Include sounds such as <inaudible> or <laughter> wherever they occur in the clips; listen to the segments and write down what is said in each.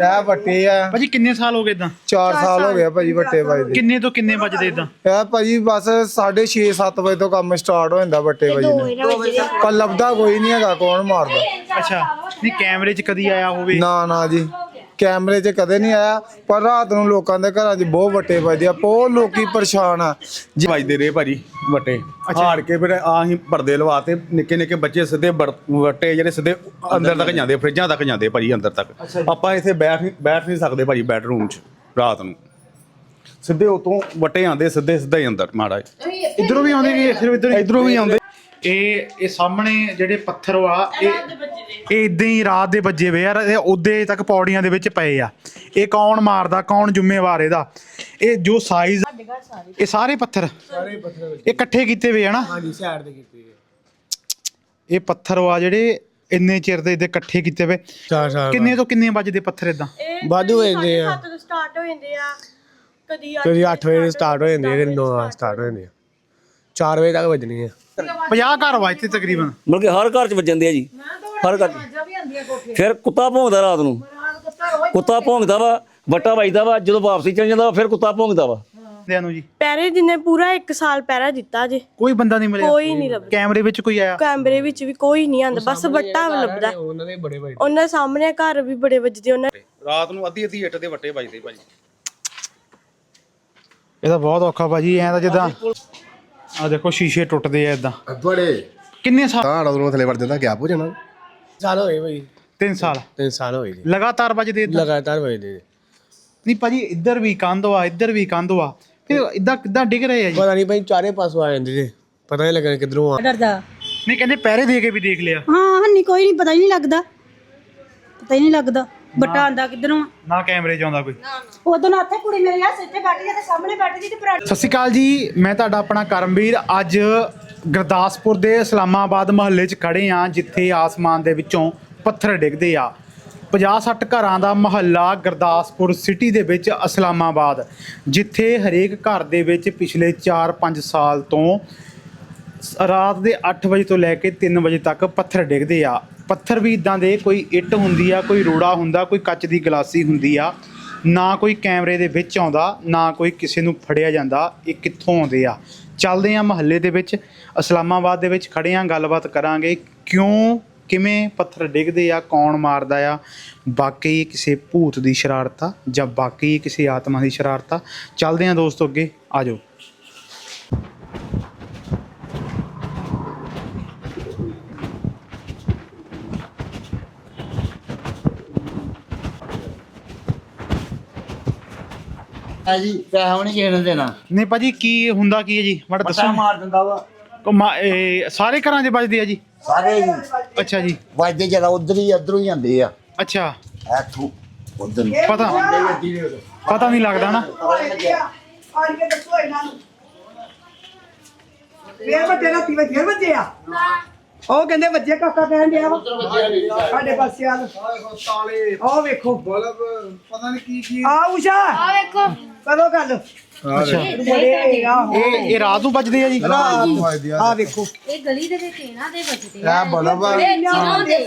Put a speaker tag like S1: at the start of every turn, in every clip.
S1: ਇਹ ਵੱਟੇ ਆ।
S2: ਭਾਜੀ ਕਿੰਨੇ ਸਾਲ ਹੋ ਗਏ ਇਦਾਂ?
S1: 4 ਸਾਲ ਹੋ ਗਏ ਆ ਭਾਜੀ ਵੱਟੇ ਵੱਜਦੇ
S2: ਕਿੰਨੇ ਤੋਂ ਕਿੰਨੇ ਵੱਜਦੇ ਇਦਾਂ?
S1: ਇਹ ਭਾਜੀ ਬਸ 6:30 7 ਵਜੇ ਤੋਂ ਕੰਮ ਸਟਾਰਟ ਹੋ ਜਾਂਦਾ ਵੱਟੇ ਵੱਜਦੇ ਪਰ ਲੱਭਦਾ ਕੋਈ ਨਹੀਂ ਹੈਗਾ ਕੌਣ ਮਾਰਦਾ?
S2: ਅੱਛਾ ਨਹੀਂ ਕੈਮਰੇ 'ਚ ਕਦੀ ਆਇਆ ਹੋਵੇ?
S1: ਨਾ ਨਾ ਜੀ। ਕੈਮਰੇ 'ਚ ਕਦੇ ਨਹੀਂ ਆਇਆ ਪਰ ਰਾਤ ਨੂੰ ਲੋਕਾਂ ਦੇ ਘਰਾਂ 'ਚ ਬਹੁਤ ਵੱਟੇ ਵੱਜਦੇ ਆ ਬਹੁਤ ਲੋਕੀ ਪਰੇਸ਼ਾਨ ਆ।
S3: ਜੀ ਵੱਜਦੇ ਰਹੇ ਭਾਜੀ ਵੱਟੇ। ਹਾਰ ਕੇ ਫਿਰ ਆਹੀਂ ਪਰਦੇ ਲਵਾਤੇ ਨਿੱਕੇ ਨਿੱਕੇ ਬੱਚੇ ਸਿੱਧੇ ਵੱਟੇ ਜਿਹੜੇ ਸਿੱਧੇ ਅੰਦਰ ਤੱਕ ਜਾਂਦੇ ਫਰਿੱਜਾਂ ਤੱਕ ਜਾਂਦੇ ਭਾਜੀ ਅੰਦਰ ਤੱਕ। ਆਪਾਂ ਇੱਥੇ ਬੈਠ ਬੈਠ ਨਹੀਂ ਸਕਦੇ ਭਾਜੀ ਬੈਡਰੂਮ 'ਚ ਰਾਤ ਨੂੰ। ਸਿੱਧੇ ਉਤੋਂ ਵੱਟੇ ਆਂਦੇ ਸਿੱਧੇ ਸਿੱਧੇ ਹੀ ਅੰਦਰ ਮਾੜਾ
S2: ਇਧਰੋਂ ਵੀ ਆਉਂਦੇ ਇਧਰ
S3: ਇਧਰੋਂ ਵੀ ਆਉਂਦੇ।
S2: ਇਹ ਇਹ ਸਾਹਮਣੇ ਜਿਹੜੇ ਪੱਥਰ ਆ ਇਹ ਇਹ ਇਦਾਂ ਹੀ ਰਾਤ ਦੇ ਵੱਜੇ ਵੇ ਯਾਰ ਇਹ ਉਦੇ ਤੱਕ ਪੌੜੀਆਂ ਦੇ ਵਿੱਚ ਪਏ ਆ। ਇਹ ਕੌਣ ਮਾਰਦਾ ਕੌਣ ਜ਼ਿੰਮੇਵਾਰ ਇਹਦਾ? ਇਹ ਜੋ ਸਾਈਜ਼ ਇਹ ਸਾਰੇ ਪੱਥਰ?
S1: ਸਾਰੇ ਪੱਥਰ
S2: ਇਹ ਇਕੱਠੇ ਕੀਤੇ ਵੇ ਆ ਨਾ?
S1: ਹਾਂਜੀ ਸਾਈਡ ਤੇ ਕੀਤੀ
S2: ਇਹ ਪੱਥਰ ਆ ਜਿਹੜੇ ਇੰਨੇ ਚਿਰ ਦੇ ਇਹਦੇ ਇਕੱਠੇ ਕੀਤੇ ਵੇ।
S1: ਚਾਰ ਸਾਲ
S2: ਕਿੰਨੇ ਤੋਂ ਕਿੰਨੇ ਵੱਜਦੇ ਪੱਥਰ ਇਦਾਂ
S1: ਵਾਧੂ ਹੋ ਜਾਂਦੇ ਆ।
S4: ਸੱਤ ਤੋਂ ਸਟਾਰਟ ਹੋ ਜਾਂਦੇ ਆ। ਕਦੀ ਅੱਠ
S1: ਕਦੀ 8 ਵਜੇ ਸਟਾਰਟ ਹੋ ਜਾਂਦੀ ਹੈ ਕਦੀ 9 ਵਜੇ ਸਟਾਰਟ ਹੋ ਜਾਂਦੀ ਹੈ 4 ਵਜੇ ਤੱਕ ਵੱਜਣੀ ਹੈ
S2: 50 ਘਰ ਵਾ ਇੱਥੇ ਤਕਰੀਬਨ।
S5: ਮਤਲਬ ਕਿ ਹਰ ਘਰ ਚ ਵੱਜਦੇ ਆ ਜੀ। ਹਰ ਘਰ 'ਚ। ਫਿਰ ਕੁੱਤਾ ਭੌਂਕਦਾ ਰਾਤ ਨੂੰ। ਕੁੱਤਾ ਭੌਂਕਦਾ। ਵਾ ਵੱਟਾ ਵੱਜਦਾ ਵਾ ਜਦੋਂ ਵਾਪਸੀ ਚਲ ਜਾਂਦਾ ਵਾ ਫਿਰ ਕੁੱਤਾ ਭੌਂਕਦਾ ਵਾ।
S2: ਦਿਆਂ ਨੂੰ ਜੀ।
S4: ਪਹਿਰੇ ਜਿੰਨੇ ਪੂਰਾ 1 ਸਾਲ ਪਹਿਰਾ ਦਿੱਤਾ ਜੇ।
S2: ਕੋਈ ਬੰਦਾ ਨਹੀਂ ਮਿਲਿਆ।
S4: ਕੋਈ ਨਹੀਂ ਲੱਭਦਾ।
S2: ਕੈਮਰੇ ਵਿੱਚ ਕੋਈ ਆਇਆ?
S4: ਕੈਮਰੇ ਵਿੱਚ ਵੀ ਕੋਈ ਨਹੀਂ ਆਂਦਾ। ਬਸ ਵੱਟਾ ਲੱਭਦਾ।
S1: ਉਹਨਾਂ ਦੇ ਬੜੇ ਵੱਡੇ
S4: ਉਹਨਾਂ ਸਾਹਮਣੇ ਘਰ ਵੀ ਬੜੇ ਵੱਜਦੇ। ਉਹਨਾਂ
S3: ਰਾਤ ਨੂੰ ਅੱਧੀ ਅੱਧੀ ਇੱਟ ਦੇ ਵੱਟੇ ਵੱਜਦੇ ਭਾਜੀ।
S2: ਇਹ ਤਾਂ ਬਹੁਤ ਔਖਾ ਭਾਜੀ ਐਂ ਤਾਂ ਜਿੱਦਾਂ ਆ ਦੇਖੋ ਸ਼ੀਸ਼ੇ ਟੁੱਟਦੇ ਆ ਇਦਾਂ
S6: ਬੜੇ
S2: ਕਿੰਨੇ ਸਾਲ?
S6: ਤਾਂ ਉਦੋਂ ਥੱਲੇ ਵੜ ਜਾਂਦਾ ਗੈਪ ਹੋ ਜਾਣਾ
S1: ਸਾਲ ਹੋਏ ਭਾਈ।
S2: 3 ਸਾਲ।
S1: 3 ਸਾਲ ਹੋਏ ਜੀ।
S2: ਲਗਾਤਾਰ ਵੱਜਦੇ ਏਦਾਂ?
S1: ਲਗਾਤਾਰ ਵੱਜਦੇ
S2: ਨਹੀਂ ਭਾਜੀ ਇੱਧਰ ਵੀ ਕੰਧ ਵਾ ਇੱਧਰ ਵੀ ਕੰਧ ਵਾ ਫਿਰ ਇਦਾਂ ਕਿੱਦਾਂ ਡਿੱਗ ਰਹੇ ਆ ਜੀ?
S1: ਪਤਾ ਨਹੀਂ ਭਾਈ ਚਾਰੇ ਪਾਸੋਂ ਆ ਜਾਂਦੇ ਜੀ। ਪਤਾ ਨਹੀਂ ਲੱਗਣਾ ਕਿੱਧਰੋਂ ਆ।
S7: ਡਰਦਾ।
S2: ਨਹੀਂ ਕਹਿੰਦੇ ਪੈਰੇ ਦੇ ਕੇ ਵੀ ਦੇਖ ਲਿਆ।
S7: ਹਾਂ ਹੰਨੀ ਕੋਈ ਨਹੀਂ ਪਤਾ ਹੀ ਨਹੀਂ ਲੱਗਦਾ। ਪਤਾ ਹੀ ਨਹੀਂ ਲੱਗਦਾ। ਬੱਟਾ ਆਂਦਾ ਕਿੱਧਰੋਂ?
S2: ਨਾ ਕੈਮਰੇ 'ਚ ਆਉਂਦਾ ਕੋਈ।
S7: ਉਦੋਂ ਨਾ ਇੱਥੇ ਕੁੜੀ ਮੇਰੇ ਹੱਥ ਇੱਥੇ ਬੈਠੀ ਤੇ ਸਾਹਮਣੇ ਬੈਠੀ ਤੇ ਪਰਾਠੇ
S2: ਸਤਿ ਸ਼੍ਰੀ ਅਕਾਲ ਜੀ ਮੈਂ ਤੁਹਾਡਾ ਆਪਣਾ ਕਰਮਵੀਰ। ਅੱਜ ਗੁਰਦਾਸਪੁਰ ਦੇ ਇਸਲਾਮਾਬਾਦ ਮਹੱਲੇ 'ਚ ਖੜੇ ਆ ਜਿੱਥੇ ਆਸਮਾਨ ਦੇ ਵਿੱਚੋਂ ਪੱਥਰ ਡਿੱਗਦੇ ਆ। 50-60 ਘਰਾਂ ਦਾ ਮਹੱਲਾ ਗੁਰਦਾਸਪੁਰ ਸਿਟੀ ਦੇ ਵਿੱਚ ਇਸਲਾਮਾਬਾਦ ਜਿੱਥੇ ਹਰੇਕ ਘਰ ਦੇ ਵਿੱਚ ਪਿਛਲੇ 4-5 ਸਾਲ ਤੋਂ ਰਾਤ ਦੇ 8 ਵਜੇ ਤੋਂ ਲੈ ਕੇ 3 ਵਜੇ ਤੱਕ ਪੱਥਰ ਡਿੱਗਦੇ ਆ। ਪੱਥਰ ਵੀ ਇਦਾਂ ਦੇ, ਕੋਈ ਇੱਟ ਹੁੰਦੀ ਆ, ਕੋਈ ਰੋੜਾ ਹੁੰਦਾ, ਕੋਈ ਕੱਚ ਦੀ ਗਲਾਸੀ ਹੁੰਦੀ ਆ, ਨਾ ਕੋਈ ਕੈਮਰੇ ਦੇ ਵਿੱਚ ਆਉਂਦਾ, ਨਾ ਕੋਈ ਕਿਸੇ ਨੂੰ ਫੜਿਆ ਜਾਂਦਾ, ਇਹ ਕਿੱਥੋਂ ਆਉਂਦੇ ਆ? ਚੱਲਦੇ ਆ ਮਹੱਲੇ ਦੇ ਵਿੱਚ, ਇਸਲਾਮਾਬਾਦ ਦੇ ਵਿੱਚ ਖੜੇ ਆ, ਗੱਲਬਾਤ ਕਰਾਂਗੇ, ਕਿਉਂ, ਕਿਵੇਂ ਪੱਥਰ ਡਿੱਗਦੇ ਆ, ਕੌਣ ਮਾਰਦਾ ਆ? ਬਾਕੀ ਕਿਸੇ ਭੂਤ ਦੀ ਸ਼ਰਾਰਤ ਆ ਜਾਂ ਬਾਕੀ ਕਿਸੇ ਆਤਮਾ ਦੀ ਸ਼ਰਾਰਤ ਆ? ਚੱਲਦੇ ਆ ਦੋਸਤੋ ਅੱਗੇ ਆਜੋ
S8: ਜੀ ਪੈਸਾ ਵੀ ਨਹੀਂ ਕਿਸੇ ਨੂੰ ਦੇਣਾ।
S2: ਨਹੀਂ ਭਾਜੀ ਕੀ ਹੁੰਦਾ ਕੀ ਹੈ ਜੀ? ਮਾੜਾ ਦੱਸੋ
S8: ਮਾਰ ਦਿੰਦਾ ਵਾ।
S2: ਕੋ ਮਾ- ਇਹ ਸਾਰੇ ਘਰਾਂ 'ਚ ਵੱਜਦੇ ਆ ਜੀ?
S8: ਸਾਰੇ ਜੀ
S2: ਅੱਛਾ ਜੀ।
S8: ਵੱਜਦੇ ਜਰਾ ਉਧਰ ਹੀ ਇਧਰੋਂ ਹੀ ਜਾਂਦੇ ਆ।
S2: ਅੱਛਾ।
S8: ਇੱਥੋਂ ਉਧਰ
S2: ਪਤਾ। ਪਤਾ ਨਹੀਂ ਲੱਗਦਾ ਨਾ।
S9: ਫੇਰ ਵੱਡੇ ਰਾਤੀ ਵਿੱਚ ਫੇਰ ਵੱਜੇ ਆ। ਉਹ ਕਹਿੰਦੇ ਵੱਜੇ ਕਾਕਾ ਕਹਿਣ ਡਿਆ ਵਾ। ਸਾਡੇ ਪਾਸੇ ਆ।
S1: ਤਾਲੇ।
S9: ਉਹ ਵੇਖੋ।
S1: ਬਲਬ ਪਤਾ ਨਹੀਂ ਕੀ ਕੀ
S9: ਆ ਉਸ਼ਾ ਆ ਵੇਖੋ। ਕਦੋਂ ਗੱਲ।
S2: ਅੱਛਾ।
S9: ਬੜੇ ਆ
S2: ਇਹ ਇਹ ਰਾਤ ਨੂੰ ਵੱਜਦੇ ਆ ਜੀ।
S9: ਆ। ਵੇਖੋ।
S7: ਇਹ ਗਲੀ ਦੇ ਵਿੱਚ ਇਹਨਾਂ ਦੇ ਵੱਜਦੇ
S1: ਇਹ ਬਲਬ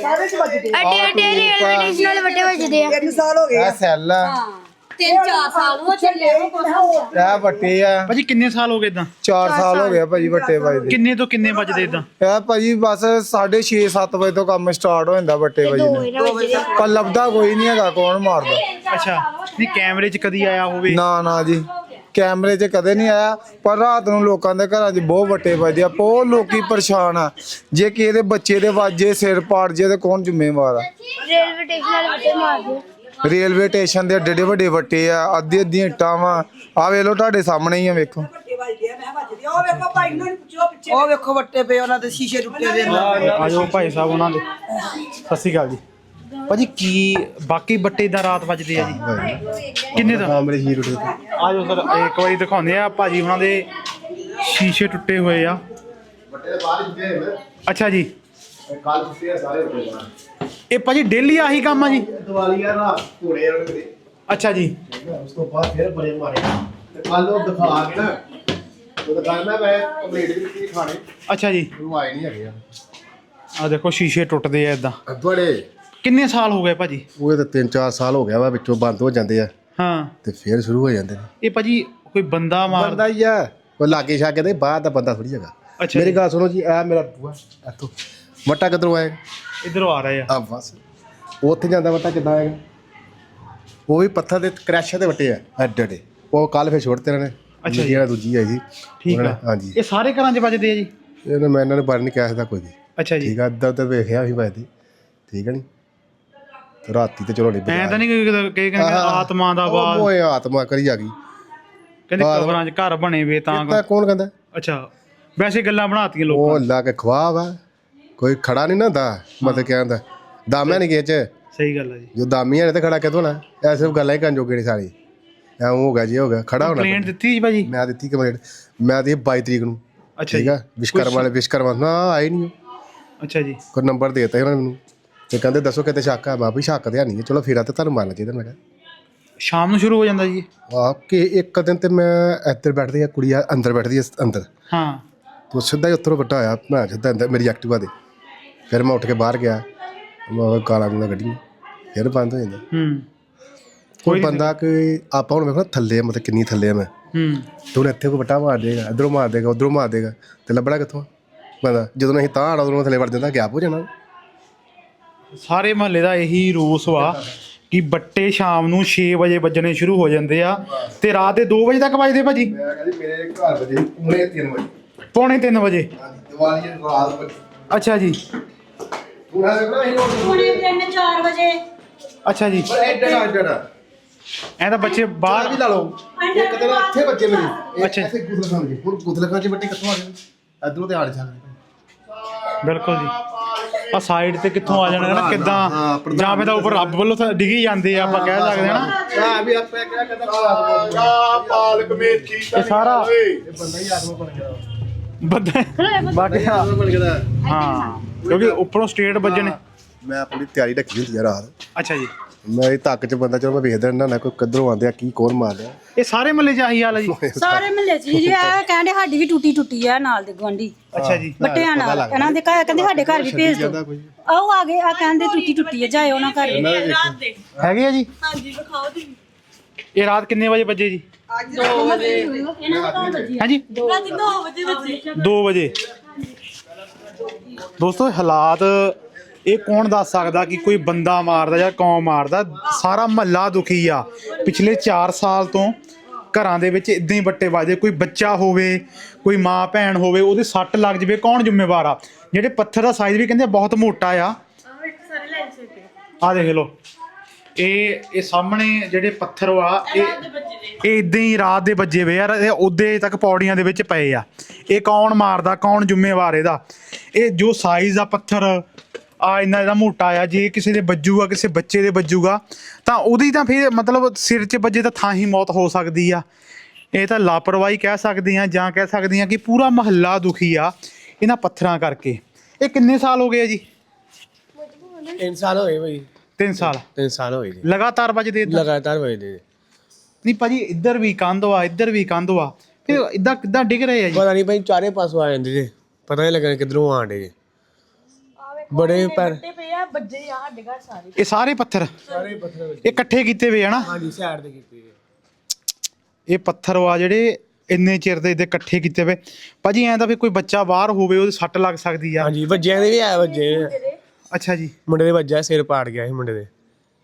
S9: ਸਾਰੇ ਚ ਵੱਜਦੇ
S4: ਐਡੇ ਰੇਲਵੇ ਸਟੇਸ਼ਨ ਵਾਲੇ ਵੱਡੇ ਵੱਜਦੇ ਆ।
S9: ਤਿੰਨ ਸਾਲ ਹੋ ਗਏ
S1: ਇਹ ਸੈੱਲ ਆ।
S7: ਤਿੰਨ ਚਾਰ ਸਾਲ ਹੋ ਚੱਲੇ
S1: ਇਹ ਵੱਟੇ ਆ।
S2: ਭਾਜੀ ਕਿੰਨੇ ਸਾਲ ਹੋ ਗਏ ਇਦਾਂ
S1: 4 ਸਾਲ ਹੋ ਗਏ ਆ ਭਾਜੀ ਵੱਟੇ ਵੱਜਦੇ।
S2: ਕਿੰਨੇ ਤੋਂ ਕਿੰਨੇ ਵੱਜਦੇ ਇਦਾਂ
S1: ਇਹ ਭਾਜੀ ਬਸ 6:30 7 ਵਜੇ ਤੋਂ ਕੰਮ ਸਟਾਰਟ ਹੋ ਜਾਂਦਾ ਵੱਟੇ ਵੱਜਣੇ। ਪਰ ਲੱਭਦਾ ਕੋਈ ਨਹੀਂ ਹੈਗਾ ਕੌਣ ਮਾਰਦਾ?
S2: ਅੱਛਾ ਨਹੀਂ ਕੈਮਰੇ 'ਚ ਕਦੀ ਆਇਆ ਹੋਵੇ?
S1: ਨਾ ਨਾ ਜੀ ਕੈਮਰੇ 'ਚ ਕਦੇ ਨਹੀਂ ਆਇਆ ਪਰ ਰਾਤ ਨੂੰ ਲੋਕਾਂ ਦੇ ਘਰਾਂ 'ਚ ਬਹੁਤ ਵੱਟੇ ਵੱਜਦੇ ਆ ਬਹੁਤ ਲੋਕੀ ਪਰੇਸ਼ਾਨ ਆ। ਜੇ ਕਿਸੇ ਦੇ ਬੱਚੇ ਦੇ ਵਾਜੇ ਸਿਰ ਪਾੜ ਜੇ ਤੇ ਕੌਣ ਜ਼ਿੰਮੇਵਾਰ ਆ?
S4: ਰੇਲਵੇ ਸਟੇਸ਼ਨ ਵਾਲੇ ਵੱਡੇ ਮਾਰਦੇ
S1: ਰੇਲਵੇ ਸਟੇਸ਼ਨ ਦੇ ਏਡੇ ਵੱਡੇ ਵੱਟੇ ਆ ਅੱਧੀ ਅੱਧੀਆਂ ਇੱਟਾਂ ਵਾ। ਆ ਵੇਖ ਲਓ ਤੁਹਾਡੇ ਸਾਹਮਣੇ ਹੀ ਆ ਵੇਖੋ।
S9: ਉਹ ਵੇਖੋ ਭਾਈ ਨੂੰ ਨੀ ਪੁੱਛੋ ਪਿੱਛੇ ਉਹ ਵੇਖੋ ਵੱਟੇ ਪਏ ਉਹਨਾਂ ਦੇ ਸ਼ੀਸ਼ੇ ਟੁੱਟੇ ਦੇ।
S2: ਆਜੋ ਭਾਈ ਸਾਹਿਬ ਉਹਨਾਂ ਦੇ। ਸਤਿ ਸ਼੍ਰੀ ਅਕਾਲ ਜੀ। ਭਾਜੀ ਕੀ ਬਾਕੀ ਬੱਟੇ ਦਾ ਰਾਤ ਵੱਜਦੇ ਆ ਜੀ? ਕਿੰਨੇ ਦਾ?
S6: ਮੇਰੇ ਹੀਰੋ ਦੇ
S2: ਆਜੋ ਸਰ ਇੱਕ ਵਾਰੀ ਦਿਖਾਉਂਦੇ ਆ ਭਾਜੀ ਉਹਨਾਂ ਦੇ ਸ਼ੀਸ਼ੇ ਟੁੱਟੇ ਹੋਏ ਆ।
S6: ਵੱਡੇ ਦੇ ਬਾਹਰ ਹੀ ਹੁੰਦੇ
S2: ਅੱਛਾ ਜੀ।
S6: ਕੱਲ ਤੁਸੀਂ ਇਹ ਸਾਰੇ
S2: ਭਾਜੀ ਡੇਲੀ ਆਹੀ ਕੰਮ ਆ ਜੀ?
S6: ਦੀਵਾਲੀ ਆ ਨਾ ਘੋੜੇ ਵਾਲੇ ਦੇ
S2: ਅੱਛਾ ਜੀ।
S6: ਉਸ ਤੋਂ ਬਾਅਦ ਫਿਰ ਬੜੇ ਮਾਰੇ ਤੇ ਕੱਲ ਉਹ ਦਿਖਾ ਕੇ ਨਾ ਉਹ ਦੁਕਾਨ ਮੈਂ ਮੈਂ ਕੰਪਲੀਟ ਵੀ ਕੀਤੀ ਖਾਣੇ।
S2: ਅੱਛਾ ਜੀ।
S6: ਉਹ ਆਏ ਨਹੀਂ ਹੈਗੇ ਆ।
S2: ਆ ਦੇਖੋ ਸ਼ੀਸ਼ੇ ਟੁੱਟਦੇ ਆ ਇਦਾਂ
S6: ਬੜੇ।
S2: ਕਿੰਨੇ ਸਾਲ ਹੋ ਗਏ ਭਾਜੀ?
S6: ਉਹ ਤਾਂ 3-4 ਸਾਲ ਹੋ ਗਿਆ ਵਾ ਵਿੱਚੋਂ ਬੰਦ ਹੋ ਜਾਂਦੇ ਆ।
S2: ਹਾਂ।
S6: ਤੇ ਫੇਰ ਸ਼ੁਰੂ ਹੋ ਜਾਂਦੇ ਨੇ।
S2: ਇਹ ਭਾਜੀ ਕੋਈ ਬੰਦਾ ਮਾਰ
S6: ਬੰਦਾ ਹੀ ਆ। ਕੋਈ ਲਾਗੇ ਛਾਗੇ ਦੇ ਬਾਹਰ ਦਾ ਬੰਦਾ ਥੋੜੀ ਹੈਗਾ।
S2: ਅੱਛਾ
S6: ਮੇਰੀ ਗੱਲ ਸੁਣੋ ਜੀ ਆ ਮੇਰਾ ਬੂਆ ਇੱਥੋਂ। ਵਟਾ ਕਿੱਧਰੋਂ ਆਏਗਾ
S2: ਇਧਰੋਂ ਆ ਰਹੇ ਆ।
S6: ਆ ਬਸ। ਉਹ ਉੱਥੇ ਜਾਂਦਾ ਵਟਾ ਕਿੱਦਾਂ ਆਏਗਾ? ਉਹ ਵੀ ਪੱਥਰ ਦੇ ਕ੍ਰੈਸ਼ਰ ਦੇ ਵਟੇ ਆ। ਐਡੇ ਐਡੇ ਉਹ ਕੱਲ ਫੇਰ ਛੋੜਤੇ ਇਹਨਾਂ ਨੇ।
S2: ਅੱਛਾ ਜੀ।
S6: ਜਿਹੜਾ ਦੂਜੀ ਆਈ ਸੀ।
S2: ਠੀਕ
S6: ਉਹਨਾਂ
S2: ਆ।
S6: ਨੇ- ਹਾਂਜੀ।
S2: ਇਹ ਸਾਰੇ ਘਰਾਂ 'ਚ ਵੱਜਦੇ ਆ ਜੀ?
S6: ਇਹਨਾਂ ਮੈਂ ਇਹਨਾਂ ਨੂੰ ਬਾਰੇ ਨਹੀਂ ਕਹਿ ਸਕਦਾ ਕੋਈ ਵੀ।
S2: ਅੱਛਾ ਜੀ।
S6: ਠੀਕ ਆ ਅੱਧਾ ਅੱਧਾ ਵੇਖਿਆ ਸੀ ਵੱਜਦੀ ਠੀਕ ਹੈ ਨਹੀਂ ਤੇ ਰਾਤੀ ਤੇ ਚਲੋ ਨਹੀਂ
S2: ਐ ਤਾਂ ਨਹੀਂ ਕਿ ਕਿ ਕਹਿੰਦੇ ਆਤਮਾ ਦਾ ਬਾਦ
S6: ਉਹ ਆਤਮਾ ਕਰੀ ਆ ਗਈ।
S2: ਕਹਿੰਦੇ ਕਬਰਾਂ 'ਚ ਘਰ ਬਣੇ ਵੇ ਤਾਂ
S6: ਤਾਂ ਕੌਣ ਕਹਿੰਦਾ?
S2: ਅੱਛਾ। ਵੈਸੇ ਗੱਲਾਂ ਬਣਾਤੀਆਂ ਲੋਕਾਂ
S6: ਉਹ ਲਾ ਕੇ ਖਵਾ ਵਾ ਕੋਈ ਖੜਾ ਨਹੀਂ ਨਾ ਹੁੰਦਾ ਮਤਲਬ ਕਹਿੰਦਾ ਦਾਮਿਆਂ ਨਹੀਂ ਚ?
S2: ਸਹੀ ਗੱਲ ਹੈ ਜੀ।
S6: ਜੋ ਦਾਮੀਆਂ ਨੇ ਤੇ ਖੜਾ ਕਿਤੋਂ ਨਾ ਐ ਸਿਰਫ ਗੱਲਾਂ ਹੀ ਕਰਨ ਜੋਗੇ ਨਹੀਂ ਸਾਰੀ। ਐ ਹੋ ਗਿਆ ਜੀ ਹੋ ਗਿਆ। ਖੜਾ ਹੋਣਾ
S2: ਕੰਪਲੇਂਟ ਦਿੱਤੀ ਜੀ ਭਾਜੀ?
S6: ਮੈਂ ਦਿੱਤੀ ਕੰਪਲੇਂਟ ਮੈਂ ਦੀ 22 ਤਰੀਕ ਨੂੰ।
S2: ਅੱਛਾ
S6: ਠੀਕ ਆ? ਵਿਸ਼ਕਰਮਾ ਵਾਲੇ ਵਿਸ਼ਕਰਮਾ ਨਾ। ਆਏ ਨਹੀਂ।
S2: ਅੱਛਾ ਜੀ।
S6: ਕੋਈ ਨੰਬਰ ਦੇਤਾ ਉਹਨਾਂ ਨੇ ਮੈਨੂੰ। ਤੇ ਕਹਿੰਦੇ ਦੱਸੋ ਕਿਤੇ ਸ਼ੱਕ ਆ। ਵੀ ਸ਼ੱਕ ਤੇ ਨਹੀਂ ਚਲੋ ਫਿਰ ਤੇ ਤੁਹਾਨੂੰ ਮੰਨ ਚਾਹੀਦਾ ਮੈਂ ਕਿਹਾ।
S2: ਸ਼ਾਮ ਨੂੰ ਸ਼ੁਰੂ ਹੋ ਜਾਂਦਾ ਜੀ?
S6: ਆ ਕਿ ਇੱਕ ਦਿਨ ਤੇ ਮੈਂ ਇੱਧਰ ਬੈਠਦੀ ਆ ਕੁੜੀ ਆ ਅੰਦਰ ਬੈਠਦੀ ਆ ਅੰਦਰ।
S2: ਹਾਂ।
S6: ਤੋ ਸਿੱਧਾ ਹੀ ਉੱਥੋਂ ਵੱਡਾ ਆਇਆ ਮੈਂ ਸਿੱਧਾ ਅੰਦਰ ਮੇਰੀ ਐਕਟਿਵਾ ਦੇ। ਫਿਰ ਮੈਂ ਉੱਠ ਕੇ ਬਾਹਰ ਗਿਆ ਮੈਂ ਗਾਲਾਂ ਗੁਲਾਂ ਕੱਢੀਆਂ ਫਿਰ ਬੰਦ ਹੋ ਜਾਂਦਾ।
S2: ਹੂੰ।
S6: ਕੋਈ ਬੰਦਾ ਕਿ ਆਪਾਂ ਹੁਣ ਵੇਖੋ ਨਾ ਥੱਲੇ ਮਤਲਬ ਕਿੰਨੀ ਥੱਲੇ ਆ ਮੈਂ।
S2: ਹੂੰ।
S6: ਤੇ ਇੱਥੇ ਕੋ ਵੱਟਾ ਮਾਰ ਦੇਗਾ ਇਧਰੋਂ ਮਾਰ ਦੇਗਾ ਉਧਰੋਂ ਮਾਰ ਦੇਗਾ ਤੇ ਲੱਭਣਾ ਕਿੱਥੋਂ? ਬੰਦਾ ਜਦੋਂ ਅਸੀਂ ਤਾਂ ਆਣਾ ਉਦੋਂ ਥੱਲੇ ਵੜ ਜਾਂਦਾ ਗੈਪ ਹੋ ਜਾਣਾ।
S2: ਸਾਰੇ ਮਹੱਲੇ ਦਾ ਇਹੀ ਰੋਸ ਵਾ ਕਿ ਬੱਟੇ ਸ਼ਾਮ ਨੂੰ 6 ਵਜੇ ਵੱਜਣੇ ਸ਼ੁਰੂ ਹੋ ਜਾਂਦੇ ਆ ਤੇ ਰਾਤ ਦੇ 2 ਵਜੇ ਤੱਕ ਵੱਜਦੇ ਭਾਜੀ?
S6: ਮੈਂ ਕਹਿੰਦੀ ਮੇਰੇ ਘਰ ਵਜੇ 3 ਵਜੇ।
S2: ਪੌਣੇ 3 ਵਜੇ।
S6: ਦੀਵਾਲੀ ਰਾਤ
S2: ਅੱਛਾ ਜੀ।
S6: ਤੂੰ ਨਾ ਦੇਖਣਾ ਅਸੀਂ ਉਹ
S7: ਹੁਣੇ 3-4 ਵਜੇ।
S2: ਅੱਛਾ ਜੀ।
S6: ਐਡਾ ਐਡਾ
S2: ਐ ਤਾਂ ਬੱਚੇ
S6: ਬਾਹਰ ਵੀ ਲਾ ਲਓ। ਇੱਕ ਦਿਨ ਇੱਥੇ ਬੱਜੇ ਮੇਰੇ।
S2: ਅੱਛਾ।
S6: ਇੱਥੇ ਗੁਦਲ ਖਾਨ ਜੀ। ਹੁਣ ਗੁਦਲ ਚ ਬੱਟੇ ਕਿੱਥੋਂ ਆ ਗਏ? ਇਧਰੋਂ ਤੇ ਆੜ ਜਾਂਦੇ
S2: ਬਿਲਕੁਲ ਜੀ। ਆ ਸਾਈਡ ਤੇ ਕਿੱਥੋਂ ਆ ਜਾਣਾ ਨਾ
S6: ਹਾਂ,
S2: ਕਿੱਦਾਂ?
S6: ਪ੍ਰਧਾਨ।
S2: ਜਾਂ ਫਿਰ ਤਾਂ ਉੱਪਰ ਰੱਬ ਵੱਲੋਂ ਤਾਂ ਡਿੱਗੀ ਜਾਂਦੇ ਆ ਆਪਾਂ ਕਹਿ ਸਕਦੇ ਹਾਂ ਨਾ।
S6: ਆ ਵੀ ਆਪਾਂ ਕਿਹਾ ਕਹਿੰਦਾ ਪਾਲਕ ਮੇਥੀ
S2: ਇਹ ਸਾਰਾ
S6: ਇਹ ਬੰਦਾ ਹੀ ਆਤਮਾ ਬਣ ਗਿਆ।
S2: ਬੰਦਾ ਬਾਕੀ
S6: ਆਤਮਾ ਬਣ ਗਿਆ।
S2: ਹਾਂ। ਕਿਉਂਕਿ ਉੱਪਰੋਂ ਸਟੇਟ ਵੱਜਣੇ
S6: ਮੈਂ ਆਪਣੀ ਤਿਆਰੀ ਰੱਖੀ ਹੁੰਦੀ ਆ ਰਾਤ
S2: ਅੱਛਾ ਜੀ।
S6: ਮੈਂ ਇਹ ਤੱਕ ਚ ਬੰਦਾ ਚਲੋ ਮੈਂ ਵੇਖਦਾ ਰਹਿੰਦਾ ਨਾ ਕੋਈ ਕਿੱਧਰੋਂ ਆਂਦੇ ਆ ਕੀ ਕੌਣ ਮਾਰ ਰਿਹਾ।
S2: ਇਹ ਸਾਰੇ ਮਹੱਲੇ 'ਚ ਆਹੀ ਹਾਲ ਹੈ ਜੀ।
S7: ਸਾਰੇ ਮਹੱਲੇ 'ਚ। ਜੀ ਇਹ <laughs> ਕਹਿੰਦੇ ਸਾਡੀ ਵੀ ਟੁੱਟੀ ਟੁੱਟੀ ਆ ਨਾਲ ਦੇ ਗਵਾਂਢੀ
S2: ਅੱਛਾ ਜੀ।
S7: ਬੱਟਿਆਂ ਨਾਲ ਇਹਨਾਂ ਦੇ ਘਰ ਕਹਿੰਦੇ ਸਾਡੇ ਘਰ ਵੀ ਭੇਜ ਦਿਓ। ਆਓ ਆ ਗਏ ਆ ਕਹਿੰਦੇ ਟੁੱਟੀ ਟੁੱਟੀ ਆ ਜਾਏ ਉਹਨਾਂ ਘਰ। ਵੀ
S2: ਹੈਗੇ ਆ ਜੀ? ਹਾਂਜੀ ਵਿਖਾਓ ਜੀ ਇਹ ਰਾਤ ਕਿੰਨੇ ਵਜੇ ਵੱਜੇ ਜੀ?
S7: ਇਹਨਾਂ ਦਾ ਘਰ ਵੱਜੀ
S2: ਹਾਂਜੀ 2 ਵਜੇ। ਦੋਸਤੋ ਹਾਲਾਤ ਇਹ ਕੌਣ ਦੱਸ ਸਕਦਾ ਕਿ ਕੋਈ ਬੰਦਾ ਮਾਰਦਾ ਜਾਂ ਕੌਮ ਮਾਰਦਾ? ਸਾਰਾ ਮਹੱਲਾ ਦੁਖੀ ਆ। ਪਿਛਲੇ 4 ਸਾਲ ਤੋਂ ਘਰਾਂ ਦੇ ਵਿੱਚ ਇਦਾਂ ਹੀ ਬੱਟੇ ਵੱਜਦੇ। ਕੋਈ ਬੱਚਾ ਹੋਵੇ ਕੋਈ ਮਾਂ ਭੈਣ ਹੋਵੇ ਉਹਦੇ ਸੱਟ ਲੱਗ ਜਵੇ ਕੌਣ ਜ਼ਿੰਮੇਵਾਰ ਆ? ਜਿਹੜੇ ਪੱਥਰ ਦਾ ਸਾਈਜ਼ ਵੀ ਕਹਿੰਦੇ ਬਹੁਤ ਮੋਟਾ ਆ। ਆ ਦੇਖ ਲਓ। ਇਹ ਇਹ ਸਾਹਮਣੇ ਜਿਹੜੇ ਪੱਥਰ ਆ ਇਹ ਇਹ ਇਦਾਂ ਹੀ ਰਾਤ ਦੇ ਵੱਜੇ ਵੇ ਯਾਰ ਇਹ ਉਹਦੇ ਤੱਕ ਪੌੜੀਆਂ ਦੇ ਵਿੱਚ ਪਏ ਆ। ਇਹ ਕੌਣ ਮਾਰਦਾ ਕੌਣ ਜ਼ਿੰਮੇਵਾਰ ਇਹਦਾ? ਇਹ ਜੋ ਸਾਈਜ਼ ਆ ਪੱਥਰ ਆ ਇੰਨਾ ਇਹਦਾ ਮੋਟਾ ਆ ਜੇ ਕਿਸੇ ਦੇ ਵੱਜੂਗਾ ਕਿਸੇ ਬੱਚੇ ਦੇ ਵੱਜੂਗਾ ਤਾਂ ਉਹਦੀ ਤਾਂ ਫਿਰ ਮਤਲਬ ਸਿਰ 'ਚ ਵੱਜੇ ਤਾਂ ਥਾਂ ਹੀ ਮੌਤ ਹੋ ਸਕਦੀ ਆ। ਇਹ ਤਾਂ ਲਾਪਰਵਾਹੀ ਕਹਿ ਸਕਦੇ ਆ ਜਾਂ ਕਹਿ ਸਕਦੇ ਆ ਕਿ ਪੂਰਾ ਮਹੱਲਾ ਦੁਖੀ ਆ ਇਹਨਾਂ ਪੱਥਰਾਂ ਕਰਕੇ। ਇਹ ਕਿੰਨੇ ਸਾਲ ਹੋ ਗਏ ਆ ਜੀ?
S10: ਤਿੰਨ ਸਾਲ ਹੋਏ ਭਾਈ
S2: 3 ਸਾਲ।
S10: ਤਿੰਨ ਸਾਲ ਹੋਏ ਜੀ।
S2: ਲਗਾਤਾਰ ਵੱਜਦੇ?
S10: ਲਗਾਤਾਰ ਵੱਜਦੇ ਜੀ।
S2: ਨਹੀਂ ਭਾਜੀ ਇੱਧਰ ਵੀ ਕੰਧ ਆ ਇੱਧਰ ਵੀ ਕੰਧ ਆ ਫਿਰ ਇਦਾਂ ਕਿੱਦਾਂ ਡਿੱਗ ਰਹੇ ਆ ਜੀ?
S10: ਪਤਾ ਨਹੀਂ ਭਾਈ ਚਾਰੇ ਪਾਸੋਂ ਆ ਜਾਂਦੇ ਜੀ। ਪਤਾ ਨਹੀਂ ਲੱਗਣਾ ਕਿੱਧਰੋਂ ਆਣ ਡੇ ਜੀ। ਬੜੇ ਪਰ
S2: ਇਹ ਸਾਰੇ ਪੱਥਰ?
S10: ਸਾਰੇ ਪੱਥਰ
S2: ਇਹ ਇਕੱਠੇ ਕੀਤੇ ਹੋਏ ਆ ਨਾ?
S10: ਹਾਂਜੀ ਸਾਈਡ ਤੇ ਕੀਤੇ ਜੀ
S2: ਇਹ ਪੱਥਰ ਆ ਜਿਹੜੇ ਇੰਨੇ ਚਿਰ ਦੇ ਇਹਦੇ ਇਕੱਠੇ ਕੀਤੇ ਹੋਏ ਭਾਜੀ ਐਂ ਤਾਂ ਫਿਰ ਕੋਈ ਬੱਚਾ ਬਾਹਰ ਹੋਵੇ ਉਹਦੇ ਸੱਟ ਲੱਗ ਸਕਦੀ ਆ।
S10: ਹਾਂਜੀ ਵੱਜਿਆਂ ਦੇ ਵੀ ਆ। ਵੱਜੇ
S2: ਅੱਛਾ ਜੀ।
S10: ਮੁੰਡੇ ਦੇ ਵੱਜਿਆ ਸਿਰ ਪਾੜ ਗਿਆ ਸੀ ਮੁੰਡੇ ਦੇ।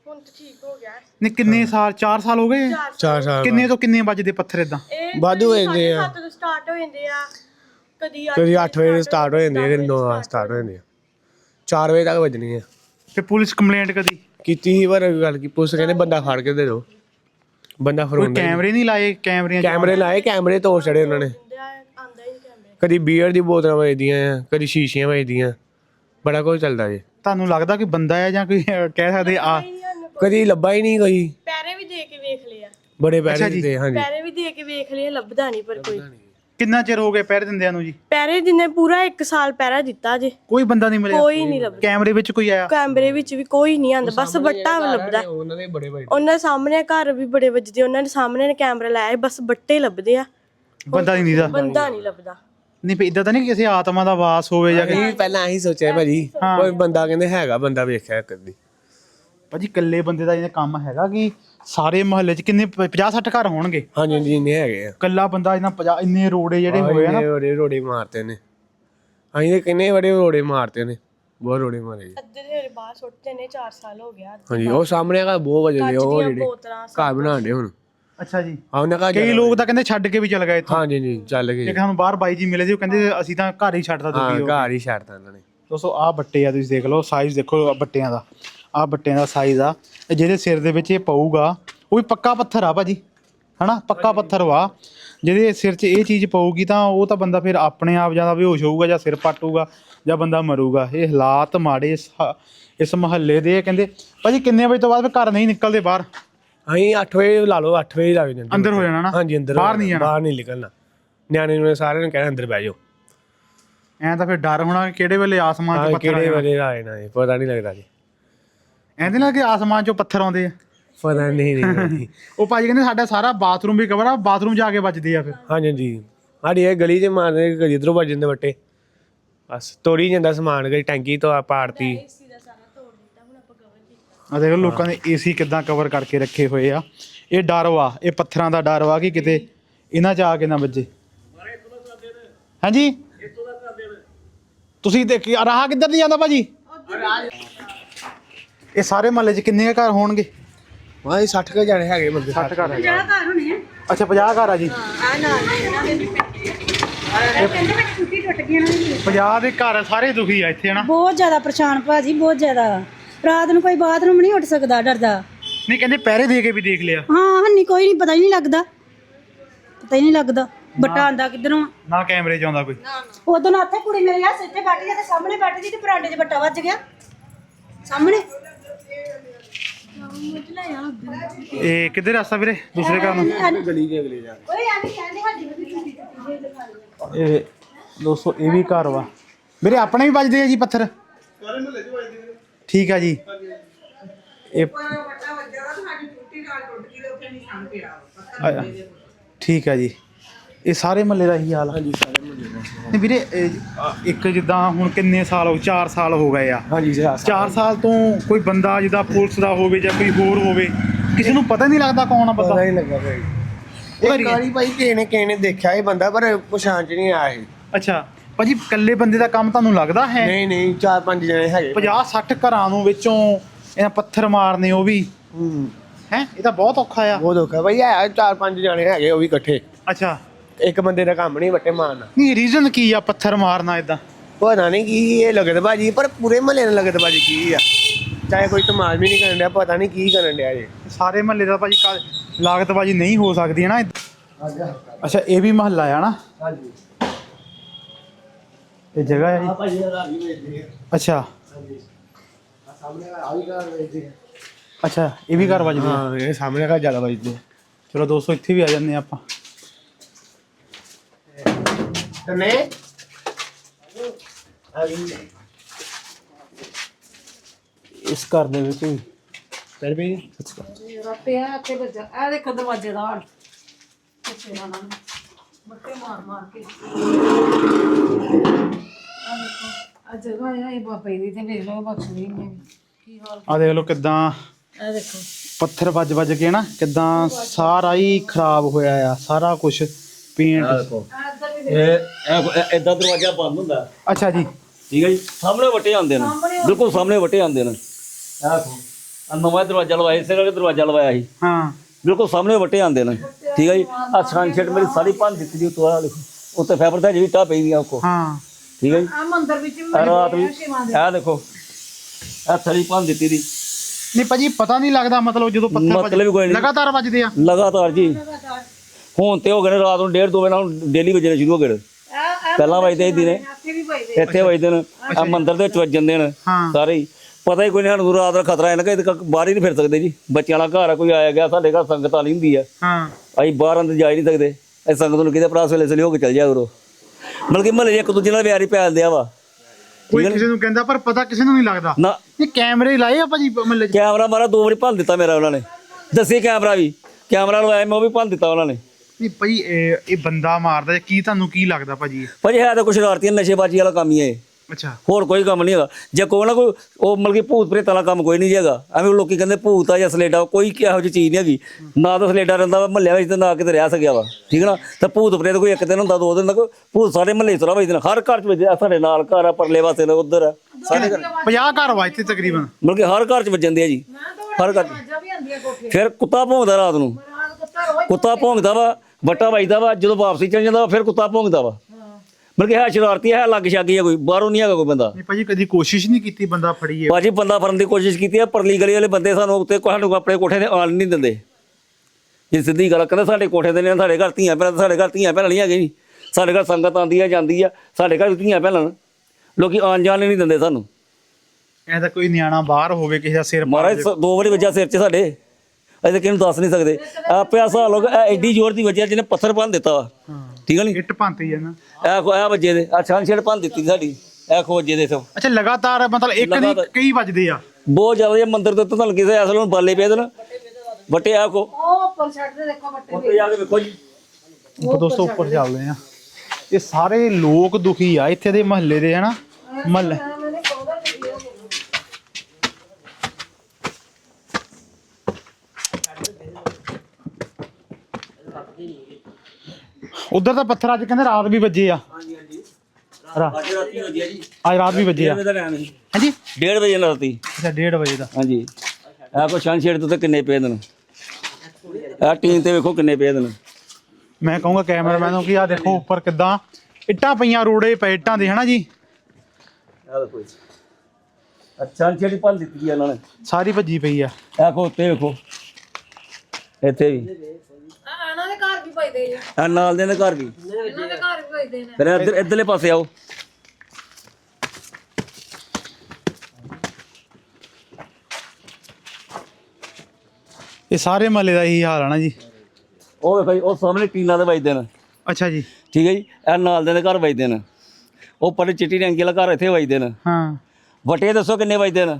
S4: ਹੁਣ ਤਾਂ ਠੀਕ ਹੋ ਗਿਆ।
S2: ਨਹੀਂ ਕਿੰਨੇ ਸਾਲ 4 ਸਾਲ ਹੋ ਗਏ?
S10: ਚਾਰ ਸਾਲ
S2: ਕਿੰਨੇ ਤੋਂ ਕਿੰਨੇ ਵੱਜਦੇ ਪੱਥਰ ਇਦਾਂ
S4: ਇਹ
S10: ਵਾਧੂ ਹੋ ਜਾਂਦੇ ਆ।
S4: 7 ਤੋਂ ਸਟਾਰਟ ਹੋ ਜਾਂਦੇ ਆ। ਕਦੀ
S10: ਕਦੀ 8 ਵਜੇ ਸਟਾਰਟ ਹੋ ਜਾਂਦੇ ਆ ਕਦੀ 9 ਵਜੇ ਸਟਾਰਟ ਹੋ ਜਾਂਦੇ ਆ। 4 ਵਜੇ ਤੱਕ ਵੱਜਣੀ ਆ।
S2: ਫਿਰ ਪੁਲਿਸ ਕੰਪਲੇਂਟ ਕਦੀ?
S10: ਕੀਤੀ ਸੀ ਪਰ ਗੱਲ ਕੀ ਪੁਲਿਸ ਕਹਿੰਦੇ ਬੰਦਾ ਫੜ ਕੇ ਦੇ ਦਿਓ ਬੰਦਾ ਫਰੋਂਦਾ
S2: ਕੈਮਰੇ ਨਹੀਂ ਲਾਏ ਕੈਮਰਿਆਂ?
S10: ਕੈਮਰੇ ਲਾਏ ਕੈਮਰੇ ਤੋੜ ਛੜੇ ਉਹਨਾਂ ਨੇ।
S4: ਆਂਦਾ ਹੀ ਕੈਮਰੇ।
S10: ਕਦੀ ਬੀਅਰ ਦੀ ਬੋਤਲਾਂ ਵੱਜਦੀਆਂ ਆ ਕਦੀ ਸ਼ੀਸ਼ੀਆਂ ਵੱਜਦੀਆਂ। ਬੜਾ ਕੁਝ ਚੱਲਦਾ ਜੀ।
S2: ਤੁਹਾਨੂੰ ਲੱਗਦਾ ਕਿ ਬੰਦਾ ਹੈ ਜਾਂ ਕੋਈ ਅਹ, ਕਹਿ ਸਕਦੇ ਆ?
S10: ਕਦੀ ਲੱਭਾ ਹੀ ਨਹੀਂ ਕੋਈ।
S4: ਪੈਰੇ ਵੀ ਦੇ ਕੇ ਵੇਖ ਲਿਆ।
S10: ਬੜੇ ਪੈਸੇ। ਦਿੱਤੇ ਹਾਂਜੀ
S4: ਪੈਰੇ ਵੀ ਦੇ ਕੇ ਵੇਖ ਲਿਆ ਲੱਭਦਾ ਨਹੀਂ ਪਰ ਕੋਈ।
S2: ਕਿੰਨਾ ਚਿਰ ਹੋ ਗਿਆ ਪੈਰ ਦਿੰਦਿਆਂ ਨੂੰ ਜੀ?
S4: ਪੈਰੇ ਜਿੰਨੇ ਪੂਰਾ 1 ਸਾਲ ਪਹਿਰਾ ਦਿੱਤਾ ਜੇ।
S2: ਕੋਈ ਬੰਦਾ ਨਹੀਂ ਮਿਲਿਆ?
S4: ਕੋਈ ਨਹੀਂ ਲੱਭਦਾ।
S2: ਕੈਮਰੇ ਵਿੱਚ ਕੋਈ ਆਇਆ?
S4: ਕੈਮਰੇ ਵਿੱਚ ਵੀ ਕੋਈ ਨਹੀਂ ਆਂਦਾ ਬਸ ਬੱਟਾ ਲੱਭਦਾ।
S10: ਉਹਨਾਂ ਦੇ ਬੜੇ ਬੜੇ
S4: ਉਹਨਾਂ ਦੇ ਸਾਹਮਣੇ ਘਰ ਵੀ ਬੜੇ ਵੱਜਦੇ ਉਹਨਾਂ ਦੇ ਸਾਹਮਣੇ ਨੇ ਕੈਮਰਾ ਲਾਇਆ ਬਸ ਬੱਟੇ ਲੱਭਦੇ ਆ।
S2: ਬੰਦਾ ਨਹੀਂ ਦੀਦਾ
S4: ਬੰਦਾ ਨਹੀਂ ਲੱਭਦਾ।
S2: ਨਹੀਂ ਵੀ ਇਦਾਂ ਤਾਂ ਨਹੀਂ ਕਿਸੇ ਆਤਮਾ ਦਾ ਵਾਸ ਹੋਵੇ ਜਾਂ ਕਿ
S10: ਅਸੀਂ ਪਹਿਲਾਂ ਇਹੀ ਸੋਚਿਆ ਭਾਜੀ। ਕੋਈ ਬੰਦਾ ਕਹਿੰਦੇ ਹੈਗਾ ਬੰਦਾ ਵੇਖਿਆ ਕਦੀ
S2: ਭਾਜੀ ਇਕੱਲੇ ਬੰਦੇ ਦਾ ਇਹ ਕੰਮ ਹੈਗਾ ਕਿ ਸਾਰੇ ਮਹੱਲੇ 'ਚ ਕਿੰਨੇ 50 60 ਘਰ ਹੋਣਗੇ?
S10: ਹਾਂਜੀ ਹਾਂਜੀ ਇੰਨੇ ਹੈਗੇ ਆ।
S2: ਇਕੱਲਾ ਬੰਦਾ ਇਹਨਾਂ 50 ਇੰਨੇ ਰੋੜੇ ਜਿਹੜੇ ਹੋਏ ਆ ਨਾ।
S10: ਬੜੇ ਰੋੜੇ ਮਾਰਤੇ ਨੇ ਅਸੀਂ ਤੇ ਕਿੰਨੇ ਬੜੇ ਰੋੜੇ ਮਾਰਤੇ ਨੇ ਬਹੁਤ ਰੋੜੇ ਮਾਰੇ ਜੀ।
S4: ਅੱਧੇ ਦੇ ਬਾਹਰ ਸੁੱਟਦੇ ਨੇ 4 ਸਾਲ ਹੋ ਗਿਆ।
S10: ਹਾਂਜੀ ਉਹ ਸਾਹਮਣੇ ਘਰ ਬਹੁਤ ਵਜਦੇ ਉਹ ਜਿਹੜੇ ਘਰ ਬਣਾਉਂਦੇ ਹੁਣ।
S2: ਅੱਛਾ ਜੀ।
S10: ਆ ਉਹਨਾਂ ਘਰ
S2: ਕਈ ਲੋਕ ਤਾਂ ਕਹਿੰਦੇ ਛੱਡ ਕੇ ਵੀ ਚਲ ਗਏ ਇੱਥੋਂ।
S10: ਹਾਂਜੀ ਜੀ ਚੱਲ ਗਏ।
S2: ਇੱਕ ਸਾਨੂੰ ਬਾਹਰ ਬਾਈ ਜੀ ਮਿਲੇ ਸੀ ਉਹ ਕਹਿੰਦੇ ਅਸੀਂ ਤਾਂ ਘਰ ਹੀ ਛੱਡਦਾ
S10: ਹਾਂ
S2: ਦੁਖੀ ਹੋ
S10: ਘਰ ਹੀ ਛੱਡਤਾ ਇਹਨਾਂ ਨੇ।
S2: ਦੋਸਤੋ ਆਹ ਬੱਟੇ ਆ ਤੁਸੀਂ ਦੇਖ ਲਓ ਸਾਈਜ਼ ਦੇਖੋ ਆਹ ਬੱਟਿਆਂ ਦਾ। ਆਹ ਬੱਟਿਆਂ ਦਾ ਸਾਈਜ਼ ਆ। ਇਹ ਜਿਹਦੇ ਸਿਰ ਦੇ ਵਿੱਚ ਇਹ ਪਊਗਾ ਉਹ ਵੀ ਪੱਕਾ ਪੱਥਰ ਆ ਭਾਜੀ। ਹਨਾ? ਪੱਕਾ ਪੱਥਰ ਵਾ। ਜਿਹਦੇ ਸਿਰ 'ਚ ਇਹ ਚੀਜ਼ ਪਊਗੀ ਤਾਂ ਉਹ ਤਾਂ ਬੰਦਾ ਫਿਰ ਆਪਣੇ ਆਪ ਜਾਂ ਤਾਂ ਬੇਹੋਸ਼ ਹੋਊਗਾ ਜਾਂ ਸਿਰ ਪੱਟੂਗਾ ਜਾਂ ਬੰਦਾ ਮਰੂਗਾ। ਇਹ ਹਾਲਾਤ ਮਾੜੇ ਇਸ ਹ- ਇਸ ਮਹੱਲੇ ਦੇ ਕਹਿੰਦੇ ਭਾਜੀ ਕਿੰਨੇ ਵਜੇ ਤੋਂ ਬਾਅਦ ਫਿਰ ਘਰ ਨਹੀਂ ਨਿਕਲਦੇ ਬਾਹਰ?
S10: ਅਸੀਂ 8 ਵਜੇ ਲਾ ਲਓ 8 ਵਜੇ ਲੱਗ ਜਾਂਦੇ
S2: ਅੰਦਰ ਹੋ ਜਾਣਾ ਨਾ?
S10: ਹਾਂਜੀ ਅੰਦਰ
S2: ਬਾਹਰ ਨਹੀਂ ਜਾਣਾ?
S10: ਬਾਹਰ ਨਹੀਂ ਨਿਕਲਣਾ। ਨਿਆਣੇ ਨੂੰ ਸਾਰਿਆਂ ਨੂੰ ਕਹਿਣਾ ਅੰਦਰ ਬਹਿ ਜਾਓ।
S2: ਐਂ ਤਾਂ ਫਿਰ ਡਰ ਹੋਣਾ ਕਿ ਕਿਹੜੇ ਵੇਲੇ ਆਸਮਾਨ
S10: ਹਾਂ
S2: ਪੱਥਰ
S10: ਕਿਹੜੇ
S2: ਆਏ
S10: ਵੇਲੇ ਆਏ ਨਾ ਇਹ ਪਤਾ ਨਹੀਂ ਲੱਗਦਾ ਜੀ।
S2: ਐਂ ਤੇ ਨਾ ਕਿ ਆਸਮਾਨ 'ਚੋਂ ਪੱਥਰ ਆਉਂਦੇ ਆ?
S10: ਪਤਾ ਨਹੀਂ ਨਹੀਂ
S2: ਉਹ ਭਾਜੀ ਕਹਿੰਦੇ ਸਾਡਾ ਸਾਰਾ ਬਾਥਰੂਮ ਵੀ ਕਵਰ ਆ ਬਾਥਰੂਮ ਜਾ ਕੇ ਵੱਜਦੇ ਆ ਫਿਰ।
S10: ਹਾਂਜੀ ਹਾਂਜੀ। ਸਾਡੀ ਇਹ ਗਲੀ 'ਚ ਮਾਰਦੇ ਕਦੀ ਇਧਰੋਂ ਵੱਜ ਜਾਂਦੇ ਵੱਟੇ। ਬਸ ਤੋੜੀ ਜਾਂਦਾ ਸਮਾਨ ਗਈ ਟੈਂਕੀ ਤੋਂ ਆ ਪਾੜਤੀ।
S2: ਆ ਦੇਖ ਲੋਕਾਂ ਨੇ ਏਸੀ ਕਿੱਦਾਂ ਕਵਰ ਕਰਕੇ ਰੱਖੇ ਹੋਏ ਆ। ਇਹ ਡਰ ਵਾ ਇਹ ਪੱਥਰਾਂ ਦਾ ਡਰ ਵਾ ਕਿ ਕਿਤੇ ਇਹਨਾਂ 'ਚ ਆ ਕੇ ਨਾ ਵੱਜੇ। ਹਾਂਜੀ? ਤੁਸੀਂ ਦੇਖ ਰਾਹ ਕਿੱਧਰ ਦੀ ਜਾਂਦਾ ਭਾਜੀ? ਇਹ ਸਾਰੇ ਮਹੱਲੇ 'ਚ ਕਿੰਨੇ ਕੁ ਘਰ ਹੋਣਗੇ?
S10: ਹਾਂ ਇਹ 60 ਕੇ ਜਾਣੇ ਹੈਗੇ ਬੰਦੇ
S2: 60 ਘਰ ਹੈਗੇ।
S7: ਜਿਹੜਾ ਘਰ ਹੋਣੇ ਆ।
S2: ਅੱਛਾ 50 ਘਰ ਆ ਜੀ?
S7: ਆ ਨਾਲ ਇਹ ਕਹਿੰਦੇ ਵਿੱਚ ਟੁੱਟੀ ਟੁੱਟ ਗਈ ਇਹਨਾਂ ਦੀ
S2: 50 ਦੇ ਘਰ ਸਾਰੇ ਦੁਖੀ ਆ ਇੱਥੇ ਹਨਾ?
S7: ਬਹੁਤ ਜ਼ਿਆਦਾ ਪਰੇਸ਼ਾਨ ਭਾਜੀ ਬਹੁਤ ਜ਼ਿਆਦਾ। ਰਾਤ ਨੂੰ ਕੋਈ ਬਾਥਰੂਮ ਨਹੀਂ ਉੱਠ ਸਕਦਾ ਡਰਦਾ।
S2: ਨਹੀਂ ਕਹਿੰਦੇ ਪਹਿਰੇ ਦੇ ਕੇ ਵੀ ਦੇਖ ਲਿਆ।
S7: ਹਾਂ ਹੰਨੀ ਕੋਈ ਨਹੀਂ ਪਤਾ ਹੀ ਨਹੀਂ ਲੱਗਦਾ। ਪਤਾ ਹੀ ਨਹੀਂ ਲੱਗਦਾ ਬੱਟਾ ਆਂਦਾ ਕਿੱਧਰੋਂ
S2: ਨਾ ਕੈਮਰੇ 'ਚ ਆਉਂਦਾ ਕੋਈ।
S7: ਉਦੋਂ ਨਾ ਇੱਥੇ ਕੁੜੀ ਮੇਰੇ ਯਾਰ ਇੱਥੇ ਬੈਠੀ ਤੇ ਸਾਹਮਣੇ ਬੈਠੀ ਸੀ ਤੇ ਬਰਾਂਡੇ 'ਚ ਬੱਟਾ ਵੱਜ ਗਿਆ। ਸਾਹਮਣੇ।
S2: ਇਹ ਕਿੱਧਰ ਰਸਤਾ ਵੀਰੇ? ਦੂਸਰੇ ਘਰ ਨੂੰ।
S10: ਗਲੀ ਦੇ ਅਗਲੇ ਜਾ
S7: ਓਏ ਐਵੇਂ ਕਹਿੰਦੇ ਸਾਡੀ
S2: ਇਹ ਦੋਸਤੋ ਇਹ ਵੀ ਘਰ ਵਾ। ਮੇਰੇ ਆਪਣੇ ਵੀ ਵੱਜਦੇ ਆ ਜੀ ਪੱਥਰ। ਠੀਕ ਆ ਜੀ। ਇਹ। ਠੀਕ ਆ ਜੀ। ਇਹ ਸਾਰੇ ਮਹੱਲੇ ਦਾ ਹੀ ਹਾਲ ਹਾਂਜੀ ਸਾਰੇ ਮਹੱਲੇ ਦਾ ਨਹੀਂ ਵੀਰੇ ਇਹ, ਇੱਕ ਜਿੱਦਾਂ ਹੁਣ ਕਿੰਨੇ ਸਾਲ ਹੋ 4 ਸਾਲ ਹੋ ਗਏ ਆ।
S10: ਹਾਂਜੀ ਜੀ
S2: 4 ਸਾਲ ਤੋਂ ਕੋਈ ਬੰਦਾ ਜਿੱਦਾਂ ਪੁਲਿਸ ਦਾ ਹੋਵੇ ਜਾਂ ਕੋਈ ਹੋਰ ਹੋਵੇ ਕਿਸੇ ਨੂੰ ਪਤਾ ਨਹੀਂ ਲੱਗਦਾ ਕੌਣ ਆ
S10: ਪਤਾ
S2: ਬੰਦਾ
S10: ਹੀ ਲੱਗਾ ਭਾਈ। ਇਹ ਕਾਲੀ ਭਾਈ ਕਿਸੇ ਨੇ ਕਿਸੇ ਨੇ ਦੇਖਿਆ ਇਹ ਬੰਦਾ ਪਰ ਪਛਾਣ ਚ ਨਹੀਂ ਆਇਆ ਇਹ।
S2: ਅੱਛਾ। ਭਾਜੀ ਇਕੱਲੇ ਬੰਦੇ ਦਾ ਕੰਮ ਤੁਹਾਨੂੰ ਲੱਗਦਾ ਹੈ?
S10: ਨਹੀਂ ਨਹੀਂ ਚਾਰ ਪੰਜ ਜਣੇ ਹੈਗੇ
S2: 50 60 ਘਰਾਂ ਨੂੰ ਵਿੱਚੋਂ ਇਹਨਾਂ ਪੱਥਰ ਮਾਰਨੇ ਉਹ ਵੀ?
S10: ਹੂੰ।
S2: ਹੈ? ਇਹ ਤਾਂ ਬਹੁਤ ਔਖਾ ਆ।
S10: ਬਹੁਤ ਔਖਾ। ਭਾਈ ਹੈ ਚਾਰ ਪੰਜ ਜਣੇ ਹੈਗੇ ਉਹ ਵੀ ਇਕੱਠੇ।
S2: ਅੱਛਾ।
S10: ਇੱਕ ਬੰਦੇ ਦਾ ਕੰਮ ਨਹੀਂ ਵੱਟੇ ਮਾਰਨਾ।
S2: ਨਹੀਂ ਰੀਜ਼ਨ ਕੀ ਆ ਪੱਥਰ ਮਾਰਨਾ ਇਦਾਂ
S10: ਪਤਾ ਨਹੀਂ ਕੀ ਇਹ ਲੱਗਦ ਭਾਜੀ ਪਰ ਪੂਰੇ ਮਹੱਲੇ ਨੂੰ ਲੱਗਦ ਭਾਜੀ ਕੀ ਆ? ਚਾਹੇ ਕੋਈ ਤਮਾਜ਼ ਵੀ ਨਹੀਂ ਕਰਨ ਡਿਆ ਪਤਾ ਨਹੀਂ ਕੀ ਕਰਨ ਡਿਆ ਜੇ
S2: ਸਾਰੇ ਮਹੱਲੇ ਦਾ ਭਾਜੀ ਲਾਗਤਬਾਜੀ ਨਹੀਂ ਹੋ ਸਕਦੀ ਹੈ ਨਾ ਅੱਛਾ ਇਹ ਵੀ ਮਹੱਲਾ ਆ ਨਾ?
S10: ਹਾਂਜੀ।
S2: ਇਹ ਜਗ੍ਹਾ ਹੈ ਜੀ?
S10: ਭਾਜੀ ਰਾਗੀ ਵੇਚਦੇ
S2: ਅੱਛਾ।
S10: ਸਾਹਮਣੇ ਆ ਵੀ ਘਰ ਵੇਚਦੇ
S2: ਅੱਛਾ ਇਹ ਵੀ ਘਰ ਵੱਜਦੀ ਆ?
S10: ਹਾਂ ਇਹ ਸਾਹਮਣੇ ਘਰ ਜ਼ਿਆਦਾ ਵੇਚਦੇ
S2: ਚਲੋ ਦੋਸਤੋ ਇੱਥੇ ਵੀ ਆ ਜਾਂਦੇ ਆ ਆਪਾਂ।
S10: ਤਨੇ ਆ ਗਈ
S2: ਇਸ ਘਰ ਦੇ ਵਿੱਚ ਵੀ।
S10: ਤੇਰੇ ਵੀ?
S11: ਪਿਆ ਇੱਥੇ ਵੱਜਾ ਇਹ ਦੇਖੋ ਦਰਵਾਜ਼ੇ ਦਾ ਹਾਲ। ਕਿੱਥੇ ਨਾ ਨਾ। ਮੱਕੇ ਮਾਰ ਮਾਰ ਕੇ। ਆ ਦੇਖੋ ਆ ਜਗ੍ਹਾ ਆ ਇਹ ਬਾਬੇ ਦੀ ਤੇ ਵੇਖ ਲਓ ਬਖਸ਼ਦੀ ਨਹੀਂ ਕੀ ਹਾਲ
S2: ਆ ਦੇਖ ਲਓ ਕਿਦਾਂ
S11: ਇਹ ਦੇਖੋ।
S2: ਪੱਥਰ ਵੱਜ ਵੱਜ ਕੇ ਨਾ ਕਿਦਾਂ ਸਾਰਾ ਹੀ ਖਰਾਬ ਹੋਇਆ ਆ ਸਾਰਾ ਕੁਝ ਪੇਂਟ
S5: ਇਹ ਇਹ ਇਦਾਂ ਦਰਵਾਜ਼ਾ ਬੰਦ ਹੁੰਦਾ।
S2: ਅੱਛਾ ਜੀ।
S5: ਠੀਕ ਹੈ ਜੀ? ਸਾਹਮਣੇ ਵਟੇ ਆਉਂਦੇ ਨੇ। ਬਿਲਕੁਲ ਸਾਹਮਣੇ ਵਟੇ ਆਉਂਦੇ ਨੇ। ਆਹੋ ਆ ਨਵਾਂ ਦਰਵਾਜ਼ਾ ਲਵਾਇਆ ਇਸੇ ਕਰਕੇ ਦਰਵਾਜ਼ਾ ਲਵਾਇਆ ਸੀ।
S2: ਹਾਂ।
S5: ਬਿਲਕੁਲ ਸਾਹਮਣੇ ਵਟੇ ਆਉਂਦੇ ਨੇ। ਠੀਕ ਹੈ ਜੀ? ਆ ਛਾਂਛੇਟ ਮੇਰੀ ਸਾਰੀ ਭੰਨ ਦਿੱਤੀ ਜੀ ਉਤੋਂ ਆ ਦੇਖੋ। ਉੱਤੇ ਫਾਈਬਰ ਦਾ ਜਿਹੜੀ ਟਾ ਪਈ ਦੀਆਂ ਕੋ।
S2: ਹਾਂ।
S5: ਠੀਕ ਹੈ ਜੀ?
S11: ਆ ਮੰਦਰ ਵਿੱਚ ਵੀ
S5: ਆ ਰਾਤ ਵੀ ਆ ਦੇਖੋ। ਆ ਥੜੀ ਭੰਨ ਦਿੱਤੀ ਦੀ।
S2: ਨਹੀਂ ਭਾਜੀ ਪਤਾ ਨਹੀਂ ਲੱਗਦਾ ਮਤਲਬ ਜਦੋਂ ਪੱਥਰ ਵੱਜ-
S5: ਮਤਲਬ ਹੀ ਕੋਈ ਨਹੀਂ।
S2: ਲਗਾਤਾਰ ਵੱਜਦੇ ਆ।
S5: ਲਗਾਤਾਰ ਜੀ। ਹੁਣ ਤੇ ਹੋ ਗਏ ਨੇ ਰਾਤ ਨੂੰ ਡੇਢ ਦੋ ਵਜੇ ਨਾਲ ਡੇਲੀ ਵਜਣੇ ਸ਼ੁਰੂ ਹੋ ਗਏ ਨੇ। ਪਹਿਲਾਂ ਵੱਜਦੇ ਸੀ ਦਿਨੇ
S11: ਇੱਥੇ ਵੀ ਪਈ
S5: ਇੱਥੇ ਵੱਜਦੇ ਨੇ। ਆ ਮੰਦਿਰ ਦੇ ਵਿੱਚ ਵੱਜ ਜਾਂਦੇ ਨੇ
S2: ਹਾਂ।
S5: ਸਾਰੇ ਹੀ। ਪਤਾ ਹੀ ਕੋਈ ਨਹੀਂ ਸਾਨੂੰ ਰਾਤ ਦਾ ਖਤਰਾ ਹੈ ਨਾ ਕਿ ਬਾਹਰ ਹੀ ਨਹੀਂ ਫਿਰ ਸਕਦੇ ਜੀ। ਬੱਚਿਆਂ ਵਾਲਾ ਘਰ ਆ ਕੋਈ ਆਇਆ ਗਿਆ ਸਾਡੇ ਘਰ ਸੰਗਤ ਵਾਲੀ ਹੁੰਦੀ ਆ।
S2: ਹਾਂ।
S5: ਅਸੀਂ ਬਾਹਰ ਅੰਦਰ ਜਾ ਹੀ ਨਹੀਂ ਸਕਦੇ। ਅਸੀਂ ਸੰਗਤ ਨੂੰ ਕਿਤੇ ਪ੍ਰਾਸ ਵੇਲੇ ਸਲੀ ਹੋ ਕੇ ਚੱਲ ਜਾ ਕਰੋ। ਮਤਲਬ ਕਿ ਮਹੱਲੇ ਇੱਕ ਦੂਜੇ ਨਾਲ ਪਿਆਰੀ ਪੈਲ ਦਿਆ ਵਾ।
S2: ਕੋਈ ਕਿਸੇ ਨੂੰ ਕਹਿੰਦਾ ਪਰ ਪਤਾ ਕਿਸੇ ਨੂੰ ਨਹੀਂ ਲੱਗਦਾ।
S5: ਨਾ।
S2: ਇਹ ਕੈਮਰੇ ਲਾਏ ਆ ਭਾਜੀ ਮੱਲੇ 'ਚ।
S5: ਕੈਮਰਾ ਮਾਰਾ ਦੋ ਵਾਰੀ ਭੰਨ ਦਿੱਤਾ ਮੇਰਾ ਉਹਨਾਂ ਨੇ। ਦੱਸੀ ਕੈਮਰਾ ਵੀ। ਕੈਮਰਾ ਲਵਾਇਆ ਮੈਂ ਉਹ ਵੀ ਭੰਨ ਦਿੱਤਾ ਉਹਨਾਂ ਨੇ।
S2: ਨਹੀਂ ਭਾਜੀ ਇਹ ਇਹ ਬੰਦਾ ਮਾਰਦਾ ਕੀ ਤੁਹਾਨੂੰ ਕੀ ਲੱਗਦਾ ਭਾਜੀ?
S5: ਭਾਜੀ ਹੈ ਤਾਂ ਕੁਛ ਸ਼ਰਾਰਤੀ ਨਸ਼ੇਬਾਜ਼ੀ ਵਾਲਾ ਕੰਮ ਹੀ ਹੈ ਇਹ।
S2: ਅੱਛਾ।
S5: ਹੋਰ ਕੋਈ ਕੰਮ ਨਹੀਂ ਹੈਗਾ। ਜੇ ਕੋਈ ਨਾ ਕੋਈ ਉਹ ਮਤਲਬ ਕਿ ਭੂਤ ਪ੍ਰੇਤ ਵਾਲਾ ਕੰਮ ਕੋਈ ਨਹੀਂ ਹੈਗਾ। ਐਵੇਂ ਲੋਕੀ ਕਹਿੰਦੇ ਭੂਤ ਆ ਜਾਂ ਸਲੇਡਾ ਕੋਈ ਕਿਹੋ ਜਿਹੀ ਚੀਜ਼ ਨਹੀਂ ਹੈਗੀ। ਨਾ ਤਾਂ ਸਲੇਡਾ ਰਹਿੰਦਾ ਵਾ ਮਹੱਲੇ ਵਿੱਚ ਤੇ ਨਾ ਕਿਤੇ ਰਹਿ ਸਕਿਆ ਵਾ। ਠੀਕ ਨਾ? ਤਾਂ ਭੂਤ ਪ੍ਰੇਤ ਕੋਈ ਇੱਕ ਦਿਨ ਹੁੰਦਾ ਦੋ ਦਿਨ ਤੱਕ ਭੂਤ ਸਾਰੇ ਮਹੱਲੇ ਚ ਵਜਦੇ ਨੇ ਹਰ ਘਰ ਚ ਵੱਜਿਆ ਸਾਡੇ ਨਾਲ ਘਰ ਆ ਪਰਲੇ ਪਾਸੇ ਨੇ ਉਧਰ ਆ। ਸਾਰੇ ਘਰ
S2: 50 ਘਰ ਵਾ ਇੱਥੇ ਤਕਰੀਬਨ।
S5: ਮਤਲਬ ਕਿ ਹਰ ਘਰ ਚ ਵੱਜਣ ਦੇ ਆ ਜੀ। ਹਰ ਘਰ 'ਚ।
S11: ਵੀ ਕੋਠੇ
S5: ਫਿਰ ਕੁੱਤਾ ਭੌਂਕਦਾ ਰਾਤ ਨੂੰ।
S11: ਕੁੱਤਾ
S5: ਭੌਂਕਦਾ ਵਾ ਵੱਟਾ ਵੱਜਦਾ ਵਾ ਜਦੋਂ ਵਾਪਸੀ ਚੱਲ ਜਾਂਦਾ ਵਾ ਫਿਰ ਕੁੱਤਾ ਭੌਂਕਦਾ ਵਾ। ਮਤਲਬ ਕਿ ਹੈ ਸ਼ਰਾਰਤੀ ਹੈ ਲੱਗ ਛਾਗੀ ਆ ਕੋਈ ਬਾਹਰੋਂ ਨਹੀਂ ਹੈਗਾ ਕੋਈ ਬੰਦਾ।
S2: ਨਹੀਂ ਭਾਜੀ ਕਦੀ ਕੋਸ਼ਿਸ਼ ਨਹੀਂ ਕੀਤੀ ਬੰਦਾ ਫੜੀਏ
S5: ਬਾਜੀ ਬੰਦਾ ਫੜਨ ਦੀ ਕੋਸ਼ਿਸ਼ ਕੀਤੀ ਹੈ ਪਰਲੀ ਗਲੀ ਵਾਲੇ ਬੰਦੇ ਸਾਨੂੰ ਉੱਤੇ ਸਾਨੂੰ ਆਪਣੇ ਕੋਠੇ ਤੇ ਆਣ ਨਹੀਂ ਦਿੰਦੇ। ਇਹ ਸਿੱਧੀ ਗੱਲ ਕਹਿੰਦੇ ਸਾਡੇ ਕੋਠੇ ਤੇ ਨੇ ਸਾਡੇ ਘਰ ਧੀਆਂ ਭੈਣਾਂ ਸਾਡੇ ਘਰ ਧੀਆਂ ਭੈਣਾਂ ਨਹੀਂ ਹੈਗੇ ਜੀ। ਸਾਡੇ ਘਰ ਸੰਗਤ ਆਉਂਦੀ ਆ ਜਾਂਦੀ ਆ ਸਾਡੇ ਘਰ ਧੀਆਂ ਭੈਣਾਂ। ਲੋਕੀ ਆਣ ਜਾਣ ਹੀ ਨਹੀਂ ਦਿੰਦੇ ਸਾਨੂੰ।
S2: ਐ ਤਾਂ ਕੋਈ ਨਿਆਣਾ ਬਾਹਰ ਹੋਵੇ ਕਿਸੇ ਦਾ ਸਿਰ
S5: ਮਹਾਰਾਜ ਦੋ ਵਾਰੀ ਵੱਜਾ ਸਿਰ 'ਚ ਸਾਡੇ। ਅਸੀਂ ਤਾਂ ਕਿਹਨੂੰ ਦੱਸ ਨਹੀਂ ਸਕਦੇ। ਆ ਪਿਆ ਹਿਸਾਬ ਲੋਕ ਐਡੀ ਜ਼ੋਰ ਦੀ ਵੱਜਿਆ ਜਿਹਨੇ ਪੱਥਰ ਭੰਨ ਦਿੱਤਾ ਵਾ। ਠੀਕ ਆ ਨਹੀਂ
S2: ਇੱਟ ਭੰਤੀ ਹੈ ਨਾ।
S5: ਇਹ ਕੋ ਇਹ ਵੱਜੇ ਦੇ। ਆ ਛਾਂ ਛੇੜ ਭੰਨ ਦਿੱਤੀ ਸਾਡੀ। ਇਹ ਖੋ ਵੱਜੇ ਦੇ ਸਭ
S2: ਅੱਛਾ ਲਗਾਤਾਰ ਮਤਲਬ ਇੱਕ ਨਹੀਂ
S5: ਲਗਾਤਾਰ।
S2: ਕਈ ਵੱਜਦੇ ਆ।
S5: ਬਹੁਤ ਜ਼ਿਆਦਾ ਇਹ ਮੰਦਿਰ ਦੇ ਉੱਤੇ ਤੁਹਾਨੂੰ ਕਿਸੇ ਅਸਲ ਨੂੰ ਬਾਲੇ ਪਏ ਦੇਣ। ਵੱਟੇ ਆ ਕੋ
S11: ਉਹ ਉੱਪਰ ਛੱਡ ਦੇ ਦੇਖੋ ਬੱਟੇ
S5: ਉੱਤੇ ਜਾ ਕੇ ਵੇਖੋ ਜੀ।
S2: ਆਪਾਂ ਦੋਸਤੋ ਉੱਪਰ ਚੱਲਦੇ ਆ। ਇਹ ਸਾਰੇ ਲੋਕ ਦੁਖੀ ਆ ਇੱਥੇ ਦੇ ਮਹੱਲੇ ਦੇ ਹਨਾ? ਮਹੱਲੇ। ਉਧਰ ਤਾਂ ਪੱਥਰ ਅੱਜ ਕਹਿੰਦੇ ਰਾਤ ਵੀ ਵੱਜੇ ਆ। ਰਾ-
S5: ਅੱਜ ਰਾਤੀ ਵੱਜਿਆ ਜੀ।
S2: ਅੱਜ ਰਾਤ ਵੀ ਵੱਜੇ ਆ।
S5: ਵਜੇ ਦਾ ਟਾਈਮ ਸੀ।
S2: ਹਾਂਜੀ?
S5: 1:30 ਵਜੇ ਨਾਲ ਰਾਤੀ।
S2: ਅੱਛਾ 1:30 ਵਜੇ ਦਾ।
S5: ਹਾਂਜੀ। ਇਹ ਕੋ ਛਾਂ ਛੇੜ ਦੇ ਉੱਤੇ ਕਿੰਨੇ ਪਏ ਦੇਣ ਇਹ ਟੀਨ ਤੇ ਵੇਖੋ ਕਿੰਨੇ ਪਏ ਦੇਣ
S2: ਮੈਂ ਕਹੂੰਗਾ ਕੈਮਰਾਮੈਨ ਨੂੰ ਕਿ ਆ ਦੇਖੋ ਉੱਪਰ ਕਿੱਦਾਂ ਇੱਟਾਂ ਪਈਆਂ ਰੋੜੇ ਪਏ ਇੱਟਾਂ ਦੇ ਹਨਾ ਜੀ?
S5: ਆ ਦੇਖੋ ਅੱਛਾ ਛੇੜੀ ਭੰਨ ਦਿੱਤੀ ਆ ਇਹਨਾਂ ਨੇ।
S2: ਸਾਰੀ ਭੱਜੀ ਪਈ ਆ।
S5: ਕੋ ਉੱਤੇ ਵੇਖੋ। ਇੱਥੇ ਵੀ।
S11: ਇਹਨਾਂ ਦੇ ਘਰ ਵੀ ਪਈਦੇ ਜੀ
S5: ਇਹ ਨਾਲ ਦੇ ਘਰ ਵੀ।
S11: ਇਹਨਾਂ ਦੇ ਘਰ ਵੀ ਪਈਦੇ ਨੇ।
S5: ਫਿਰ ਇੱਧਰ ਇੱਧਰਲੇ ਪਾਸੇ ਆਓ।
S2: ਇਹ ਸਾਰੇ ਮਹੱਲੇ ਦਾ ਇਹੀ ਹਾਲ ਆ ਨਾ ਜੀ?
S5: ਉਹ ਵੇਖੋ ਜੀ ਉਹ ਸਾਹਮਣੇ ਟੀਨਾਂ ਦੇ ਵੱਜਦੇ ਨੇ।
S2: ਅੱਛਾ ਜੀ।
S5: ਠੀਕ ਹੈ ਜੀ ਇਹ ਨਾਲ ਦੇ ਘਰ ਵੱਜਦੇ ਨੇ। ਉਹ ਪਰੇ ਚਿੱਟੀ ਰੰਗੀ ਵਾਲਾ ਘਰ ਇੱਥੇ ਵੱਜਦੇ ਨੇ।
S2: ਹਾਂ।
S5: ਵਟੇ ਦੱਸੋ ਕਿੰਨੇ ਵੱਜਦੇ ਨੇ?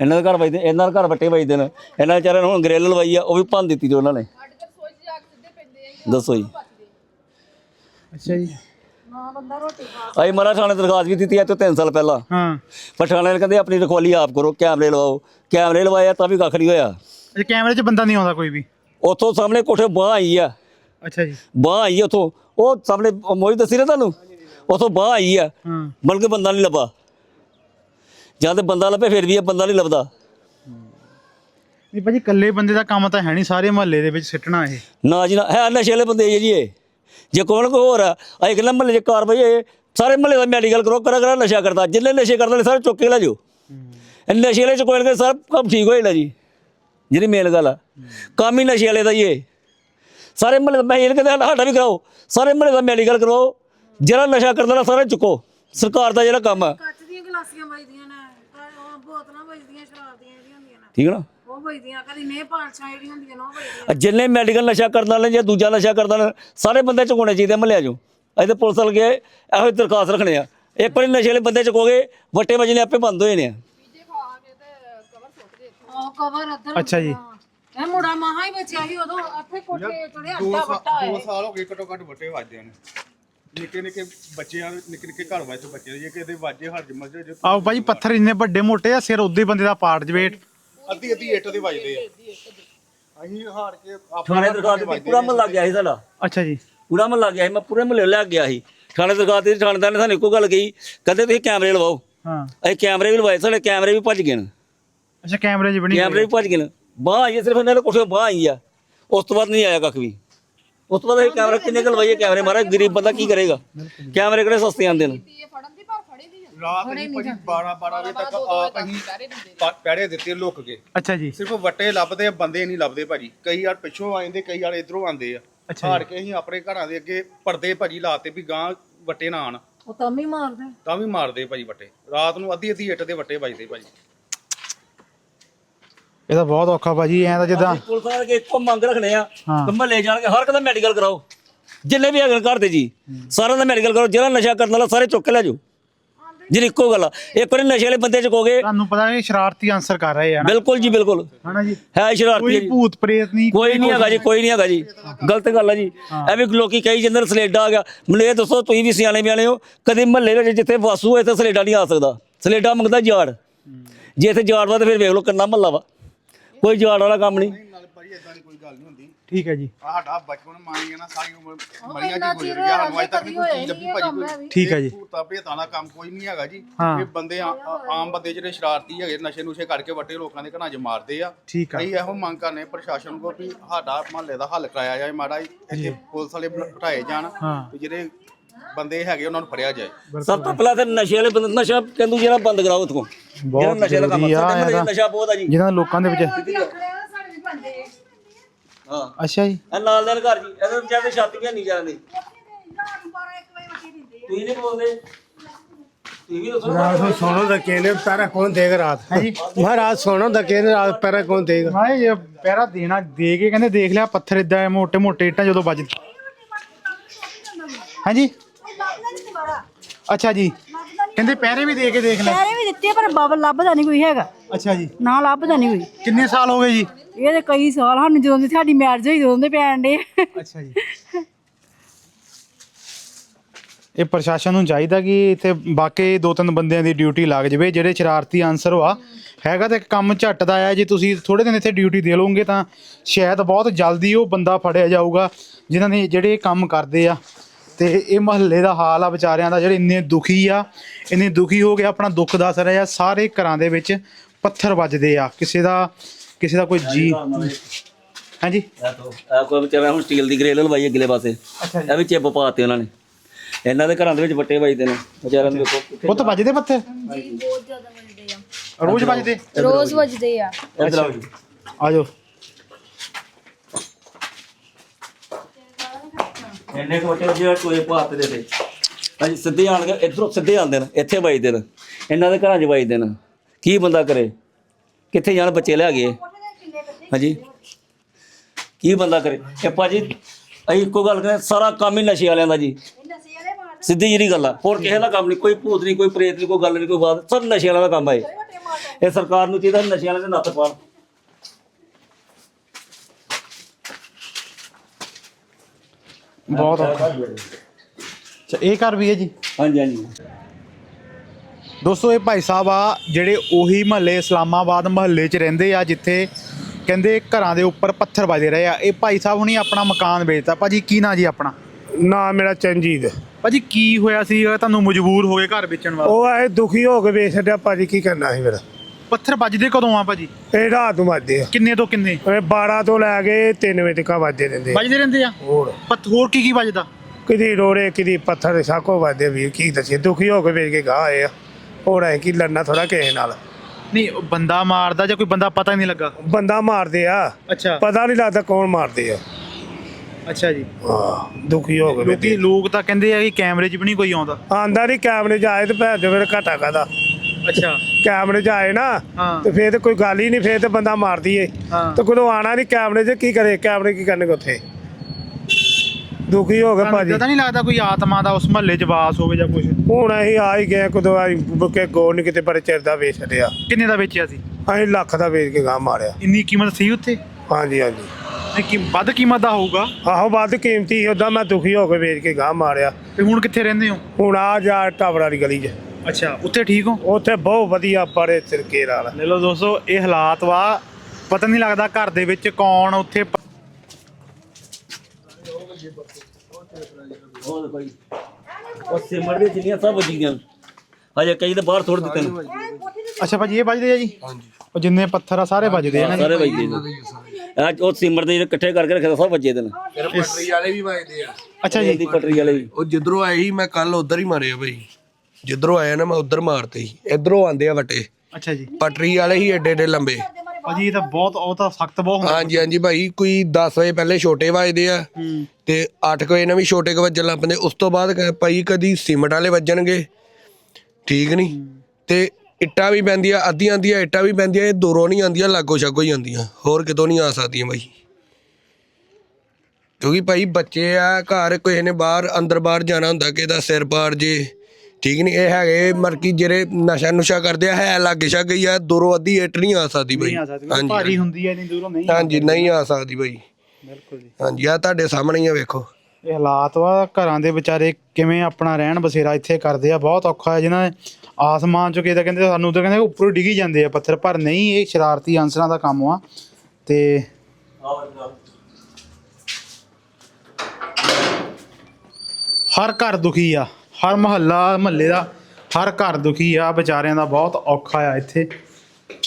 S5: ਇਹਨਾਂ ਦੇ ਘਰ ਵੱਜਦੇ ਇਹਨਾਂ ਦੇ ਘਰ ਵਟੇ ਵੱਜਦੇ ਨੇ। ਇਹਨਾਂ ਵਿਚਾਰਿਆਂ ਨੂੰ ਹੁਣ ਗ੍ਰਿਲ ਲਵਾਈ ਆ ਉਹ ਵੀ ਭੰਨ ਦਿੱਤੀ ਤੇ ਉਹਨਾਂ ਨੇ। ਦੱਸੋ ਜੀ।
S2: ਅੱਛਾ ਜੀ।
S11: ਨਾ ਬੰਦਾ ਰੋਟੀ ਖਾ
S5: ਅਸੀਂ ਮਰਾ ਥਾਣੇ ਦਰਖਾਸਤ ਵੀ ਦਿੱਤੀ ਆ ਤੇ 3 ਸਾਲ ਪਹਿਲਾਂ।
S2: ਹਾਂ।
S5: ਪਰ ਥਾਣੇ ਵਾਲੇ ਕਹਿੰਦੇ ਆਪਣੀ ਰਖਵਾਲੀ ਆਪ ਕਰੋ ਕੈਮਰੇ ਲਵਾਓ। ਕੈਮਰੇ ਲਵਾਏ ਆ ਤਾਂ ਵੀ ਕੱਖ ਨਹੀਂ ਹੋਇਆ।
S2: ਇਹ ਕੈਮਰੇ 'ਚ ਬੰਦਾ ਨਹੀਂ ਆਉਂਦਾ ਕੋਈ ਵੀ?
S5: ਉੱਥੋਂ ਸਾਹਮਣੇ ਕੋਠੇ ਬਾਹ ਆਈ ਆ।
S2: ਅੱਛਾ ਜੀ।
S5: ਬਾਹ ਆਈ ਉੱਥੋਂ। ਉਹ ਸਾਹਮਣੇ ਮੋਈ ਦੱਸੀ ਨਾ ਤੁਹਾਨੂੰ? ਉੱਥੋਂ ਬਾਹ ਆਈ ਆ।
S2: ਹਾਂ।
S5: ਬਲਕਿ ਬੰਦਾ ਨਹੀਂ ਲੱਭਾ। ਜਾਂ ਤੇ ਬੰਦਾ ਲੱਭੇ ਫਿਰ ਵੀ ਇਹ ਬੰਦਾ ਨਹੀਂ ਲੱਭਦਾ।
S2: ਨਹੀਂ ਭਾਜੀ ਇਕੱਲੇ ਬੰਦੇ ਦਾ ਕੰਮ ਤਾਂ ਹੈ ਨਹੀਂ ਸਾਰੇ ਮਹੱਲੇ ਦੇ ਵਿੱਚ ਸਿੱਟਣਾ ਇਹ।
S5: ਨਾ ਜੀ ਨਾ ਹੈ ਨਸ਼ੇ ਵਾਲੇ ਬੰਦੇ ਜੀ ਇਹ। ਜੇ ਕੋਣ ਕੋ ਹੋਰ ਆ ਕਹਿੰਦੇ ਮਹੱਲੇ 'ਚ ਕਾਰਵਾਈ ਇਹ ਸਾਰੇ ਮਹੱਲੇ ਦਾ ਮੈਡੀਕਲ ਕਰੋ ਕਰਾ ਕਰਾ ਨਸ਼ਾ ਕਰਦਾ। ਜਿੰਨੇ ਨਸ਼ੇ ਕਰਦੇ ਨੇ ਸਾਰੇ ਚੁੱਕ ਕੇ ਲੈ ਜਾਓ। ਇਹ ਨਸ਼ੇ ਵਾਲੇ 'ਚ ਕੋਈ ਨਾ ਸਭ ਕੰਮ ਠੀਕ ਹੋਏਗਾ ਜੀ ਜਿਹੜੀ ਮੇਨ ਗੱਲ ਆ। ਕੰਮ ਹੀ ਨਸ਼ੇ ਵਾਲੇ ਦਾ ਹੀ ਇਹ। ਸਾਰੇ ਮਹੱਲੇ ਦਾ ਮੈਂ ਇਹ ਕਹਿੰਦਾ ਸਾਡਾ ਵੀ ਕਰਾਓ। ਸਾਰੇ ਮਹੱਲੇ ਦਾ ਮੈਡੀਕਲ ਕਰਵਾਓ ਜਿਹੜਾ ਨਸ਼ਾ ਕਰਦਾ ਨਾ ਸਾਰੇ ਚੁੱਕੋ। ਸਰਕਾਰ ਦਾ ਜਿਹੜਾ ਕੰਮ ਆ।
S11: ਕੱਚ ਦੀਆਂ ਗਲਾਸੀਆਂ ਵੱਜਦੀਆਂ ਨੇ। ਬੋਤਲਾਂ ਵੱਜਦੀਆਂ ਸ਼ਰਾਬ ਦੀਆਂ ਜਿਹੜੀਆਂ ਹੁੰਦੀਆਂ ਨੇ।
S5: ਠੀਕ ਨਾ?
S11: ਉਹ ਵੱਜਦੀਆਂ ਕਦੀ ਨੇ ਪਾਲਸ਼ਾਂ ਜਿਹੜੀਆਂ ਹੁੰਦੀਆਂ ਨੇ ਉਹ ਵੱਜਦੀਆਂ।
S5: ਆ ਜਿੰਨੇ ਮੈਡੀਕਲ ਨਸ਼ਾ ਕਰਨ ਵਾਲੇ ਜਾਂ ਦੂਜਾ ਨਸ਼ਾ ਕਰਦਾ ਨੇ ਸਾਰੇ ਬੰਦੇ ਚੁਕਾਉਣੇ ਚਾਹੀਦੇ ਮਹੱਲਿਆਂ 'ਚੋਂ ਅਸੀਂ ਪੁਲਿਸ ਵਾਲੇ ਗਏ ਇਹੋ ਦਰਖਾਸਤ ਰੱਖਣੇ ਆ। ਇੱਕ ਵਾਰੀ ਨਸ਼ੇ ਵਾਲੇ ਬੰਦੇ ਚੁਕੋਗੇ ਵੱਟੇ ਵੱਜਣੇ ਆਪੇ ਬੰਦ ਹੋ ਜਾਣੇ ਆ।
S11: ਉਹ ਕਵਰ ਅੱਧਰ
S2: ਅੱਛਾ ਜੀ।
S11: ਇਹ ਮੁੰਡਾ ਮਹਾ ਹੀ ਬਚਿਆ ਸੀ ਉਦੋਂ ਇੱਥੇ ਕੋਠੇ ਚੜਿਆ ਅੱਡਾ ਵੱਟਾ ਹੈ
S3: ਸਾਲ ਹੋ ਗਏ ਘਟੋ ਘੱਟ ਵੱਟੇ ਵੱਜਦੇ ਨੇ ਨਿੱਕੇ ਨਿੱਕੇ ਬੱਚਿਆਂ ਨਿੱਕੇ ਨਿੱਕੇ ਘਰ ਵਿੱਚ ਬੱਚੇ ਜੇ ਕਿਤੇ ਵਾਜੇ ਹਰਜ ਮਰਜ ਜੇ
S2: ਆਓ ਭਾਜੀ ਪੱਥਰ ਇੰਨੇ ਵੱਡੇ ਮੋਟੇ ਆ ਸਿਰ ਉਦੇ ਬੰਦੇ ਦਾ ਪਾੜ ਜਵੇ।
S3: ਅੱਧੀ ਅੱਧੀ ਇੱਟ ਦੇ ਵੱਜਦੇ ਆ। ਅਸੀਂ ਹਾਰ ਕੇ
S5: ਥਾਣੇ ਦਰਖਾਸਤ ਦਿੱਤੀ ਪੂਰਾ ਮਹੱਲਾ ਗਿਆ ਸੀ ਸਾਡਾ।
S2: ਅੱਛਾ ਜੀ।
S5: ਪੂਰਾ ਮਹੱਲਾ ਗਿਆ ਸੀ ਮੈਂ ਪੂਰੇ ਮਹੱਲੇ ਲੈ ਗਿਆ ਸੀ। ਥਾਣੇ ਦਰਖਾਸਤ ਦਿੱਤੀ ਥਾਣੇਦਾਰ ਨੇ ਸਾਨੂੰ ਇੱਕੋ ਗੱਲ ਕਹੀ ਕਹਿੰਦੇ ਤੁਸੀਂ ਕੈਮਰੇ ਲਵਾਓ।
S2: ਹਾਂ।
S5: ਅਸੀਂ ਕੈਮਰੇ ਵੀ ਲਵਾਏ ਸਾਡੇ ਕੈਮਰੇ ਵੀ ਭੱਜ ਗਏ ਨੇ।
S2: ਅੱਛਾ ਕੈਮਰੇ 'ਚ ਬਣੀ
S5: ਕੈਮਰੇ ਵੀ ਭੱਜ ਗਏ ਨੇ। ਬਾਹ ਆਈ ਸਿਰਫ ਇਹਨਾਂ ਦੇ ਕੋਠੇ ਬਾਹ ਆਈ ਆ। ਉਸ ਤੋਂ ਬਾਅਦ ਨਹੀਂ ਆਇਆ ਕੱਖ ਵੀ। ਉਸ ਤੋਂ ਬਾਅਦ ਅਸੀਂ ਕੈਮਰਾ ਕਿੰਨੇ ਕੁ ਲਵਾਈਏ ਕੈਮਰੇ? ਮਾਰਾ ਗਰੀਬ ਬੰਦਾ ਕੀ ਕਰੇਗਾ? ਕੈਮਰੇ ਕਿਹੜੇ ਸਸਤੇ ਆਉਂਦੇ ਨੇ?
S3: ਰਾਤ ਨਹੀਂ ਭਾਜੀ 12 12 ਵਜੇ ਤੱਕ ਆਪ ਅਸੀਂ ਪ- ਪੈੜੇ ਦਿੱਤੇ ਲੁੱਕ ਕੇ।
S2: ਅੱਛਾ ਜੀ।
S3: ਸਿਰਫ ਵੱਟੇ ਲੱਭਦੇ ਆ ਬੰਦੇ ਨਹੀਂ ਲੱਭਦੇ ਭਾਜੀ। ਕਈ ਯਾਰ ਪਿੱਛੋਂ ਆ ਜਾਂਦੇ ਕਈ ਯਾਰ ਇਧਰੋਂ ਆਉਂਦੇ ਆ।
S2: ਅੱਛਾ
S3: ਹਾਰ ਕੇ ਅਸੀਂ ਆਪਣੇ ਘਰਾਂ ਦੇ ਅੱਗੇ ਪਰਦੇ ਭਾਜੀ ਲਾਤੇ ਵੀ ਗਾਂ ਵੱਟੇ ਨਾ ਆਣ
S11: ਉਹ ਤਾਂ ਵੀ ਮਾਰਦੇ।
S3: ਤਾਂ ਵੀ ਮਾਰਦੇ ਭਾਜੀ ਵੱਟੇ। ਰਾਤ ਨੂੰ ਅੱਧੀ ਅੱਧੀ ਇੱਟ ਦੇ ਵੱਟੇ ਵੱਜਦੇ ਭਾਜੀ।
S2: ਇਹ ਤਾਂ ਬਹੁਤ ਔਖਾ ਭਾਜੀ ਐਂ ਤਾਂ ਜਿੱਦਾਂ
S5: ਪੁਲਿਸ ਵਾਲੇ ਕੇ ਇੱਕੋ ਮੰਗ ਰੱਖਣੇ ਆ
S2: ਹਾਂ।
S5: ਕਿ ਮਹੱਲੇ ਜਾਣ ਕੇ ਹਰ ਇੱਕ ਦਾ ਮੈਡੀਕਲ ਕਰਾਓ। ਜਿੰਨੇ ਵੀ ਹੈਗੇ ਘਰ ਦੇ ਜੀ ਸਾਰਿਆਂ ਦਾ ਮੈਡੀਕਲ ਕਰੋ ਜਿਹੜਾ ਨਸ਼ਾ ਕਰਨ ਵਾਲਾ ਸਾਰੇ ਚੁੱਕ ਕੇ ਲੈ ਜਾਓ। ਜਿਹੜੀ ਇੱਕੋ ਗੱਲ ਆ। ਇੱਕ ਵਾਰੀ ਨਸ਼ੇ ਵਾਲੇ ਬੰਦੇ ਚ ਕਹੋਗੇ
S2: ਤੁਹਾਨੂੰ ਪਤਾ ਹੈ ਸ਼ਰਾਰਤੀ ਆਨਸਰ ਕਰ ਰਹੇ ਆ ਨਾ।
S5: ਬਿਲਕੁਲ ਜੀ ਬਿਲਕੁਲ।
S2: ਹਨਾ ਜੀ?
S5: ਹੈ ਸ਼ਰਾਰਤੀ।
S2: ਕੋਈ
S5: ਜੀ।
S2: ਭੂਤ ਪ੍ਰੇਤ ਨਹੀਂ
S5: ਕੋਈ ਨਹੀਂ ਹੈਗਾ ਜੀ ਕੋਈ ਨਹੀਂ ਹੈਗਾ ਜੀ। ਗਲਤ ਗੱਲ ਆ ਜੀ। ਐਵੇਂ ਲੋਕੀ ਕਹੀ ਜਾਂਦੇ ਨੇ ਸਲੇਡਾ ਆ ਗਿਆ। ਮੈਨੂੰ ਇਹ ਦੱਸੋ ਤੁਸੀਂ ਵੀ ਸਿਆਣੇ ਬਿਆਣੇ ਹੋ ਕਦੇ ਮਹੱਲੇ ਵਿੱਚ ਜਿੱਥੇ ਵਾਸੂ ਹੋਏ ਤਾਂ ਸਲੇਡਾ ਨਹੀਂ ਆ ਸਕਦਾ। ਸਲੇਡਾ ਮੰਗਦਾ ਜਾੜ ਜੇ ਇੱਥੇ ਜਾੜ ਵਾ ਤਾਂ ਫਿਰ ਵੇਖ ਲਓ ਕਿੰਨਾ ਮਹੱਲਾ ਵਾ। ਕੋਈ ਜਾੜ ਵਾਲਾ ਕੰਮ ਨਹੀਂ।
S3: ਭਾਜੀ ਇਦਾਂ ਦੀ ਕੋਈ ਗੱਲ ਨਹੀਂ ਹੁੰਦੀ।
S2: ਠੀਕ ਹੈ ਜੀ।
S3: ਆਹ ਸਾਡਾ ਬਚਪਨ ਮਾਨੀ ਨਾ ਸਾਰੀ ਉਮਰ ਮਰੀਆਂ ਚ ਗੁਜ਼ਰ ਗਿਆ ਸਾਨੂੰ ਅੱਜ ਤੱਕ ਨਹੀਂ ਕੋਈ ਲੱਭੀ ਭਾਜੀ ਕੋਈ।
S2: ਠੀਕ ਹੈ ਜੀ।
S3: ਭੂਤਾਂ ਭੇਤਾਂ ਦਾ ਕੰਮ ਕੋਈ ਨਹੀਂ ਹੈਗਾ ਜੀ।
S2: ਹਾਂ।
S3: ਇਹ ਬੰਦੇ ਆ- ਆ- ਆਮ ਬੰਦੇ ਜਿਹੜੇ ਸ਼ਰਾਰਤੀ ਹੈਗੇ ਨਸ਼ੇ ਨੁਸ਼ੇ ਕਰਕੇ ਵੱਡੇ ਲੋਕਾਂ ਦੇ ਘਰਾਂ 'ਚ ਮਾਰਦੇ ਆ।
S2: ਠੀਕ ਆ।
S3: ਅਸੀਂ ਇਹੋ ਮੰਗ ਕਰਨੇ ਪ੍ਰਸ਼ਾਸਨ ਕੋ ਵੀ ਸਾਡਾ ਮਹੱਲੇ ਦਾ ਹੱਲ ਕਰਾਇਆ ਜਾਏ ਮਾੜਾ ਜੀ ਇੱਥੇ ਪੁਲਿਸ ਵਾਲੇ ਬਿਠਾਏ ਜਾਣ
S2: ਹਾਂ।
S3: ਤੇ ਜਿਹੜੇ ਬੰਦੇ ਹੈਗੇ ਉਹਨਾਂ ਨੂੰ ਫੜਿਆ ਜਾਏ।
S5: ਸਭ ਤੋਂ ਪਹਿਲਾਂ ਤਾਂ ਨਸ਼ੇ ਵਾਲੇ ਬੰਦੇ ਨਸ਼ਾ ਕਹਿੰਦੂ ਜਿਹੜਾ ਬੰਦ ਕਰਾਓ ਉਥੋਂ ਜਿਹੜਾ ਨਸ਼ੇ ਵਾਲਾ ਕੰਮ
S2: ਜ਼ਰੂਰੀ
S5: ਨਸ਼ਾ ਬਹੁਤ ਆ ਜੀ।
S2: ਜਿਹਨਾਂ ਲੋਕਾਂ ਦੇ ਵਿੱਚ
S5: ਹਾਂ।
S2: ਅੱਛਾ ਜੀ।
S5: ਇਹ ਨਾਲ ਦੇ ਨਾਲ ਘਰ ਜੀ ਇਹਦੇ ਵਿਚਾਰੇ ਛਾਤੀ ਵੀ ਨਹੀਂ ਜਾਂਦੀ। ਤੁਸੀਂ ਨਹੀਂ ਬੋਲਦੇ? ਤੁਸੀਂ ਵੀ ਦੱਸੋ।
S10: रात को सोनो धके ने पैरा कौन देगा रात मैं रात सोनो धके ने रात पैरा कौन देगा
S2: ਇਹ ਪੈਰਾ ਦੇਣਾ ਦੇ ਕੇ ਕਹਿੰਦੇ ਦੇਖ ਲਿਆ ਪੱਥਰ ਇਦਾਂ ਮੋਟੇ ਮੋਟੇ ਇੱਟਾਂ ਜਦੋਂ ਵੱਜ ਹਾਂਜੀ। ਅੱਛਾ ਜੀ। ਕਹਿੰਦੇ ਪਹਿਰੇ ਵੀ ਦੇ ਕੇ ਦੇਖ ਲੈ।
S7: ਪੈਰੇ ਵੀ ਦਿੱਤੇ ਪਰ ਬਾਬਾ ਲੱਭਦਾ ਨਹੀਂ ਕੋਈ ਹੈਗਾ।
S2: ਅੱਛਾ ਜੀ।
S7: ਨਾ ਲੱਭਦਾ ਨਹੀਂ ਕੋਈ।
S2: ਕਿੰਨੇ ਸਾਲ ਹੋ ਗਏ ਜੀ?
S7: ਇਹ ਤੇ ਕਈ ਸਾਲ ਸਾਨੂੰ ਜਦੋਂ ਦੀ ਸਾਡੀ ਮੈਰਿਜ ਹੋਈ ਉਦੋਂ ਦੇ ਪੈਣ ਦੇ
S2: ਅੱਛਾ ਜੀ। ਇਹ ਪ੍ਰਸ਼ਾਸਨ ਨੂੰ ਚਾਹੀਦਾ ਕਿ ਇੱਥੇ ਬਾਕੀ ਦੋ ਤਿੰਨ ਬੰਦਿਆਂ ਦੀ ਡਿਊਟੀ ਲੱਗ ਜਾਵੇ ਜਿਹੜੇ ਸ਼ਰਾਰਤੀ ਆਨਸਰ ਵਾ। ਹੈਗਾ ਤਾਂ ਕੰਮ ਝੱਟ ਦਾ ਆ ਜੇ ਤੁਸੀਂ ਥੋੜੇ ਦਿਨ ਇੱਥੇ ਡਿਊਟੀ ਦੇ ਲਓਗੇ ਤਾਂ ਸ਼ਾਇਦ ਬਹੁਤ ਜਲਦੀ ਉਹ ਬੰਦਾ ਫੜਿਆ ਜਾਊਗਾ ਜਿਨ੍ਹਾਂ ਨੇ ਜਿਹੜੇ ਕੰਮ ਕਰਦੇ ਆ। ਤੇ ਇਹ ਮਹੱਲੇ ਦਾ ਹਾਲ ਆ ਵਿਚਾਰਿਆਂ ਦਾ ਜਿਹੜੇ ਇੰਨੇ ਦੁਖੀ ਆ ਇੰਨੇ ਦੁਖੀ ਹੋ ਕੇ ਆਪਣਾ ਦੁੱਖ ਦੱਸ ਰਹੇ ਆ ਸਾਰੇ ਘਰਾਂ ਦੇ ਵਿੱਚ ਪੱਥਰ ਵੱਜਦੇ ਆ। ਕਿਸੇ ਦਾ ਕਿਸੇ ਦਾ ਕੋਈ ਜੀ ਹਾਂਜੀ?
S5: ਇਹ ਤੋਂ ਇਹ ਕੋਈ ਵਿਚਾਰਾ ਹੁਣ ਸਟੀਲ ਦੀ ਗ੍ਰਿਲ ਲਵਾਈ ਅਗਲੇ ਪਾਸੇ।
S2: ਅੱਛਾ
S5: ਇਹ ਵੀ ਚਿੱਪ ਪਾਤੇ ਉਹਨਾਂ ਨੇ। ਇਹਨਾਂ ਦੇ ਘਰਾਂ ਦੇ ਵਿੱਚ ਵੱਟੇ ਵੱਜਦੇ ਨੇ ਵਿਚਾਰਿਆਂ ਨੂੰ ਦੇਖੋ।
S2: ਉਹ ਤਾਂ ਵੱਜਦੇ ਪੱਥਰ?
S4: ਬਹੁਤ ਜ਼ਿਆਦਾ ਵੱਜਦੇ ਆ।
S2: ਰੋਜ਼ ਵੱਜਦੇ?
S4: ਰੋਜ਼ ਵੱਜਦੇ ਆ।
S5: ਇੱਧਰ ਆਓ ਜੀ
S2: ਆ ਜਾਓ
S5: ਇੰਨੇ ਕੁ ਵੱਟੇ ਜਿਹੜਾ ਟੋਏ ਪਾਤੇ ਦੇ ਹਾਂਜੀ ਸਿੱਧੇ ਆਣਗੇ ਇਧਰੋਂ ਸਿੱਧੇ ਆਉਂਦੇ ਨੇ, ਇੱਥੇ ਵੱਜਦੇ ਨੇ। ਇਹਨਾਂ ਦੇ ਘਰਾਂ 'ਚ ਵੱਜਦੇ ਨੇ। ਕੀ ਬੰਦਾ ਕਰੇ? ਕਿੱਥੇ ਜਾਣ, ਬੱਚੇ ਲਿਆ ਗਏ। ਹਾਂਜੀ। ਕੀ ਬੰਦਾ ਕਰੇ? ਇਹ ਭਾਜੀ, ਅਸੀਂ ਇੱਕੋ ਗੱਲ ਕਰੇ ਸਾਰਾ ਕੰਮ ਹੀ ਨਸ਼ੇ ਵਾਲਿਆਂ ਦਾ ਜੀ। ਸਿੱਧੀ ਜਿਹੜੀ ਗੱਲ ਆ, ਹੋਰ ਕਿਸੇ ਦਾ ਕੰਮ ਨਹੀਂ, ਕੋਈ ਭੂਤ ਨਹੀਂ, ਕੋਈ ਪ੍ਰੇਤ ਨਹੀਂ, ਕੋਈ ਗੱਲ ਨਹੀਂ, ਕੋਈ ਬਾਤ ਸਭ ਨਸ਼ੇ ਵਾਲਿਆਂ ਦਾ ਕੰਮ ਹੈ ਇਹ। ਸਰਕਾਰ ਨੂੰ ਚਾਹੀਦਾ ਨਸ਼ੇ ਵਾਲਿਆਂ ਦੇ ਨੱਥ ਪਾਉਣ।
S2: ਬਹੁਤ ਔਖਾ। ਅੱਛਾ ਇਹ ਘਰ ਵੀ ਹੈ ਜੀ?
S5: ਹਾਂਜੀ ਹਾਂਜੀ।
S2: ਦੋਸਤੋ ਇਹ ਭਾਈ ਸਾਹਿਬ ਆ ਜਿਹੜੇ ਉਹੀ ਮਹੱਲੇ ਇਸਲਾਮਾਬਾਦ ਮਹੱਲੇ 'ਚ ਰਹਿੰਦੇ ਆ ਜਿੱਥੇ ਕਹਿੰਦੇ ਘਰਾਂ ਦੇ ਉੱਪਰ ਪੱਥਰ ਵੱਜਦੇ ਰਹੇ ਆ। ਇਹ ਭਾਈ ਸਾਹਿਬ ਹੁਣੀ ਆਪਣਾ ਮਕਾਨ ਵੇਚਤਾ। ਭਾਜੀ ਕੀ ਨਾਂ ਜੀ ਆਪਣਾ?
S10: ਨਾ ਮੇਰਾ ਚੰਜੀਤ
S2: ਭਾਜੀ ਕੀ ਹੋਇਆ ਸੀ? ਤੁਹਾਨੂੰ ਮਜਬੂਰ ਹੋ ਗਏ ਘਰ ਵੇਚਣ ਵਾਸਤੇ।
S10: ਉਹ ਐ ਦੁਖੀ ਹੋ ਕੇ ਵੇਚ ਛੱਡਿਆ। ਭਾਜੀ ਕੀ ਕਰਨਾ ਸੀ ਮੇਰਾ
S2: ਪੱਥਰ ਵੱਜਦੇ ਕਦੋਂ ਆ ਭਾਜੀ?
S10: ਇਹ ਰਾਤ ਨੂੰ ਵੱਜਦੇ ਆ।
S2: ਕਿੰਨੇ ਤੋਂ ਕਿੰਨੇ?
S10: ਇਹ 12 ਤੋਂ ਲੈ ਕੇ 3 ਵਜੇ ਤੱਕ ਵੱਜਦੇ ਰਹਿੰਦੇ ਆ।
S2: ਵੱਜਦੇ ਰਹਿੰਦੇ ਆ?
S10: ਹੋਰ।
S2: ਪੱਥ ਹੋਰ ਕੀ ਕੀ ਵੱਜਦਾ?
S10: ਕਿਦੀ ਰੋੜੇ ਕਿਦੀ ਪੱਥਰ ਸਾਕੋ ਵੱਜਦੇ ਵੀਰ ਕੀ ਦੱਸੀਏ ਦੁਖੀ ਹੋ ਕੇ ਵੇਚ ਕੇ ਗਾਹ ਆਏ ਆ। ਹੋਰ ਐ ਕੀ ਲੜਨਾ ਥੋੜਾ ਕਿਸੇ ਨਾਲ।
S2: ਨਹੀਂ ਉਹ ਬੰਦਾ ਮਾਰਦਾ ਜਾਂ ਕੋਈ ਬੰਦਾ ਪਤਾ ਹੀ ਨਹੀਂ ਲੱਗਾ?
S10: ਬੰਦਾ ਮਾਰਦੇ ਆ।
S2: ਅੱਛਾ।
S10: ਪਤਾ ਨਹੀਂ ਲੱਗਦਾ ਕੌਣ ਮਾਰਦੇ ਆ।
S2: ਅੱਛਾ ਜੀ।
S10: ਹਾਂ ਦੁਖੀ ਹੋ ਕੇ
S2: ਲੋਕੀ
S10: ਵੇਚਦੇ
S2: ਲੋਕ ਤਾਂ ਕਹਿੰਦੇ ਆ ਕਿ ਕੈਮਰੇ 'ਚ ਵੀ ਨਹੀਂ ਕੋਈ ਆਉਂਦਾ।
S10: ਆਂਦਾ ਨਹੀਂ ਕੈਮਰੇ 'ਚ ਆਏ ਤੇ ਭੈਣ ਜੋ ਫਿਰ ਘਟਾ ਕਾਦਾ
S2: ਅੱਛਾ।
S10: ਕੈਮਰੇ 'ਚ ਆਏ ਨਾ
S2: ਹਾਂ।
S10: ਤੇ ਫੇਰ ਤੇ ਕੋਈ ਗੱਲ ਹੀ ਨਹੀਂ ਫੇਰ ਤੇ ਬੰਦਾ ਮਾਰ ਦਈਏ।
S2: ਹਾਂ।
S10: ਤੇ ਕੋਲੋਂ ਆਣਾ ਨਹੀਂ ਕੈਮਰੇ 'ਚ ਕੀ ਕਰੇ ਕੈਮਰੇ ਕੀ ਕਰਨਗੇ ਉੱਥੇ? ਦੁਖੀ ਹੋ ਗਏ ਭਾਜੀ।
S2: ਪਤਾ ਨਹੀਂ ਲੱਗਦਾ ਕੋਈ ਆਤਮਾ ਦਾ ਉਸ ਮਹੱਲੇ 'ਚ ਵਾਸ ਹੋਵੇ ਜਾਂ ਕੁਝ
S10: ਹੁਣ ਅਸੀਂ ਆ ਹੀ ਗਏ ਕਦੋਂ ਆਈ ਬੁੱਕੇ ਗੋਲ ਨਹੀਂ ਕਿਤੇ ਬੜੇ ਚਿਰ ਦਾ ਵੇਚ ਛੱਡਿਆ।
S2: ਕਿੰਨੇ ਦਾ ਵੇਚਿਆ ਸੀ?
S10: ਅਸੀਂ ਲੱਖ ਦਾ ਵੇਚ ਕੇ ਗਾਂ ਮਾਰਿਆ।
S2: ਇੰਨੀ ਕੀਮਤ ਸੀ ਉੱਥੇ?
S10: ਹਾਂਜੀ ਹਾਂਜੀ।
S2: ਨਹੀਂ ਕੀ ਵੱਧ ਕੀਮਤ ਦਾ ਹੋਊਗਾ?
S10: ਆਹੋ ਵੱਧ ਕੀਮਤੀ ਉਦਾਂ ਮੈਂ ਦੁਖੀ ਹੋ ਕੇ ਵੇਚ ਕੇ ਗਾਂ ਮਾਰਿਆ।
S2: ਤੇ ਹੁਣ ਕਿੱਥੇ ਰਹਿੰਦੇ ਹੋ?
S10: ਹੁਣ ਆ ਜਾ ਟਾਵਰ ਵਾਲੀ ਗਲੀ 'ਚ।
S2: ਅੱਛਾ ਉੱਥੇ ਠੀਕ ਹੋ?
S10: ਉੱਥੇ ਬਹੁਤ ਵਧੀਆ ਬੜੇ ਸਿਰਕੇ ਨਾਲ।
S2: ਲੈ ਲਓ ਦੋਸਤੋ ਇਹ ਹਾਲਾਤ ਵਾ। ਪਤਾ ਨਹੀਂ ਲੱਗਦਾ ਘਰ ਦੇ ਵਿੱਚ ਕੌਣ ਉੱਥੇ ਪ-
S5: ਉਹ ਦੇਖੋ ਜੀ ਉਹ ਸਿਮਰ ਦੇ ਜਿੰਨੀਆਂ ਸਭ ਵੱਜੀਆਂ ਹਜੇ ਕਈ ਤਾਂ ਬਾਹਰ ਥੋੜ ਦਿੱਤੇ ਨੇ।
S2: ਅੱਛਾ ਭਾਜੀ ਇਹ ਵੱਜਦੇ ਆ ਜੀ? ਹਾਂਜੀ। ਉਹ ਜਿੰਨੇ ਪੱਥਰ ਆ ਸਾਰੇ ਵੱਜਦੇ ਆ ਨਾ
S5: ਸਾਰੇ ਵੱਜਦੇ ਨੇ। ਇਹ ਉਹ ਸਿਮਰ ਦੇ ਜਿਹੜੇ ਇਕੱਠੇ ਕਰਕੇ ਰੱਖੇ ਸਭ ਵੱਜੇ ਦੇ ਨੇ
S12: ਪਟਰੀ ਵਾਲੇ ਵੀ ਵੱਜਦੇ ਆ।
S2: ਅੱਛਾ ਜੀ।
S5: ਦੀ ਪਟਰੀ ਵਾਲੇ ਵੀ।
S12: ਉਹ ਜਿੱਧਰੋਂ ਆਏ ਸੀ ਮੈਂ ਕੱਲ ਉਧਰ ਹੀ ਮਾਰੇ ਆ ਬਈ ਜਿੱਧਰੋਂ ਆਇਆ ਨਾ ਮੈਂ ਉਧਰ ਮਾਰਤੇ ਸੀ ਇਧਰੋਂ ਆਂਦੇ ਆ ਵਟੇ।
S2: ਅੱਛਾ ਜੀ।
S12: ਪਟਰੀ ਵਾਲੇ ਹੀ ਏਡੇ ਏਡੇ ਲੰਬੇ।
S2: ਭਾਜੀ ਇਹ ਤਾਂ ਬਹੁਤ ਉਹ ਤਾਂ ਸਖਤ ਬਹੁਤ ਹੁੰਦਾ।
S12: ਹਾਂਜੀ ਹਾਂਜੀ ਭਾਈ ਕੋਈ 10 ਵਜੇ ਪਹਿਲੇ ਛੋਟੇ ਵੱਜਦੇ ਆ ਤੇ 8 ਵਜੇ ਨਾਲ ਵੀ ਛੋਟੇ ਕੁ ਵੱਜਣ ਲੱਗ ਪੈਂਦੇ। ਉਸ ਤੋਂ ਬਾਅਦ ਕ- ਭਾਈ ਕਦੀ ਸੀਮਟ ਵਾਲੇ ਵੱਜਣਗੇ। ਠੀਕ ਨਹੀਂ ਤੇ ਇੱਟਾਂ ਵੀ ਪੈਂਦੀਆਂ ਅੱਧੀਆਂ ਅੱਧੀਆਂ ਇੱਟਾਂ ਵੀ ਪੈਂਦੀਆਂ ਇਹ ਦੂਰੋਂ ਨਹੀਂ ਆਉਂਦੀਆਂ ਲਾਗੋ ਛਾਗੋ ਹੀ ਆਉਂਦੀਆਂ। ਹੋਰ ਕਿਤੋਂ ਨਹੀਂ ਆ ਸਕਦੀਆਂ ਭਾਈ। ਕਿਉਂਕਿ ਭਾਈ ਬੱਚੇ ਆ ਘਰ ਕਿਸੇ ਨੇ ਬਾਹਰ ਅੰਦਰ ਬਾਹਰ ਜਾਣਾ ਹੁੰਦਾ ਕਿਸੇ ਦਾ ਸਿਰ ਪਾੜ ਜੇ। ਠੀਕ ਨਹੀਂ ਇਹ ਹੈਗੇ ਮਰਕੀ ਜਿਹੜੇ ਨਸ਼ਾ ਨੁਸ਼ਾ ਕਰਦੇ ਆ ਹੈ ਲਾਗੇ ਛਾ ਗਈ ਆ ਦੂਰੋਂ ਅੱਧੀ ਇੱਟ ਨਹੀਂ ਆ ਸਕਦੀ ਬਈ।
S2: ਨਹੀਂ ਆ ਸਕਦੀ ਭਾਰੀ ਹੁੰਦੀ ਹੈ ਨਹੀਂ ਦੂਰੋਂ ਨਹੀਂ
S12: ਹਾਂਜੀ ਨਹੀਂ ਆ ਸਕਦੀ ਬਈ।
S2: ਬਿਲਕੁਲ ਜੀ।
S12: ਹਾਂਜੀ ਆ ਤੁਹਾਡੇ ਸਾਹਮਣੇ ਹੀ ਆ ਵੇਖੋ।
S2: ਇਹ ਹਾਲਾਤ ਵਾ ਘਰਾਂ ਦੇ ਵਿਚਾਰੇ ਕਿਵੇਂ ਆਪਣਾ ਰਹਿਣ ਬਸੇਰਾ ਇੱਥੇ ਕਰਦੇ ਆ ਬਹੁਤ ਔਖਾ ਹੈ ਜਿਹਨਾਂ ਆਸਮਾਨ ਚੋਂ ਕਿਤੇ ਕਹਿੰਦੇ ਸਾਨੂੰ ਤਾਂ ਕਹਿੰਦੇ ਉੱਪਰੋਂ ਡਿੱਗੀ ਜਾਂਦੇ ਆ ਪੱਥਰ ਪਰ ਨਹੀਂ ਇਹ ਸ਼ਰਾਰਤੀ ਅਨਸਰਾਂ ਦਾ ਕੰਮ ਆ ਤੇ ਹਰ ਘਰ ਦੁਖੀ ਆ। ਹਰ ਮਹੱਲਾ ਮਹੱਲੇ ਦਾ ਹਰ ਘਰ ਦੁਖੀ ਆ ਵਿਚਾਰਿਆਂ ਦਾ ਬਹੁਤ ਔਖਾ ਆ ਇੱਥੇ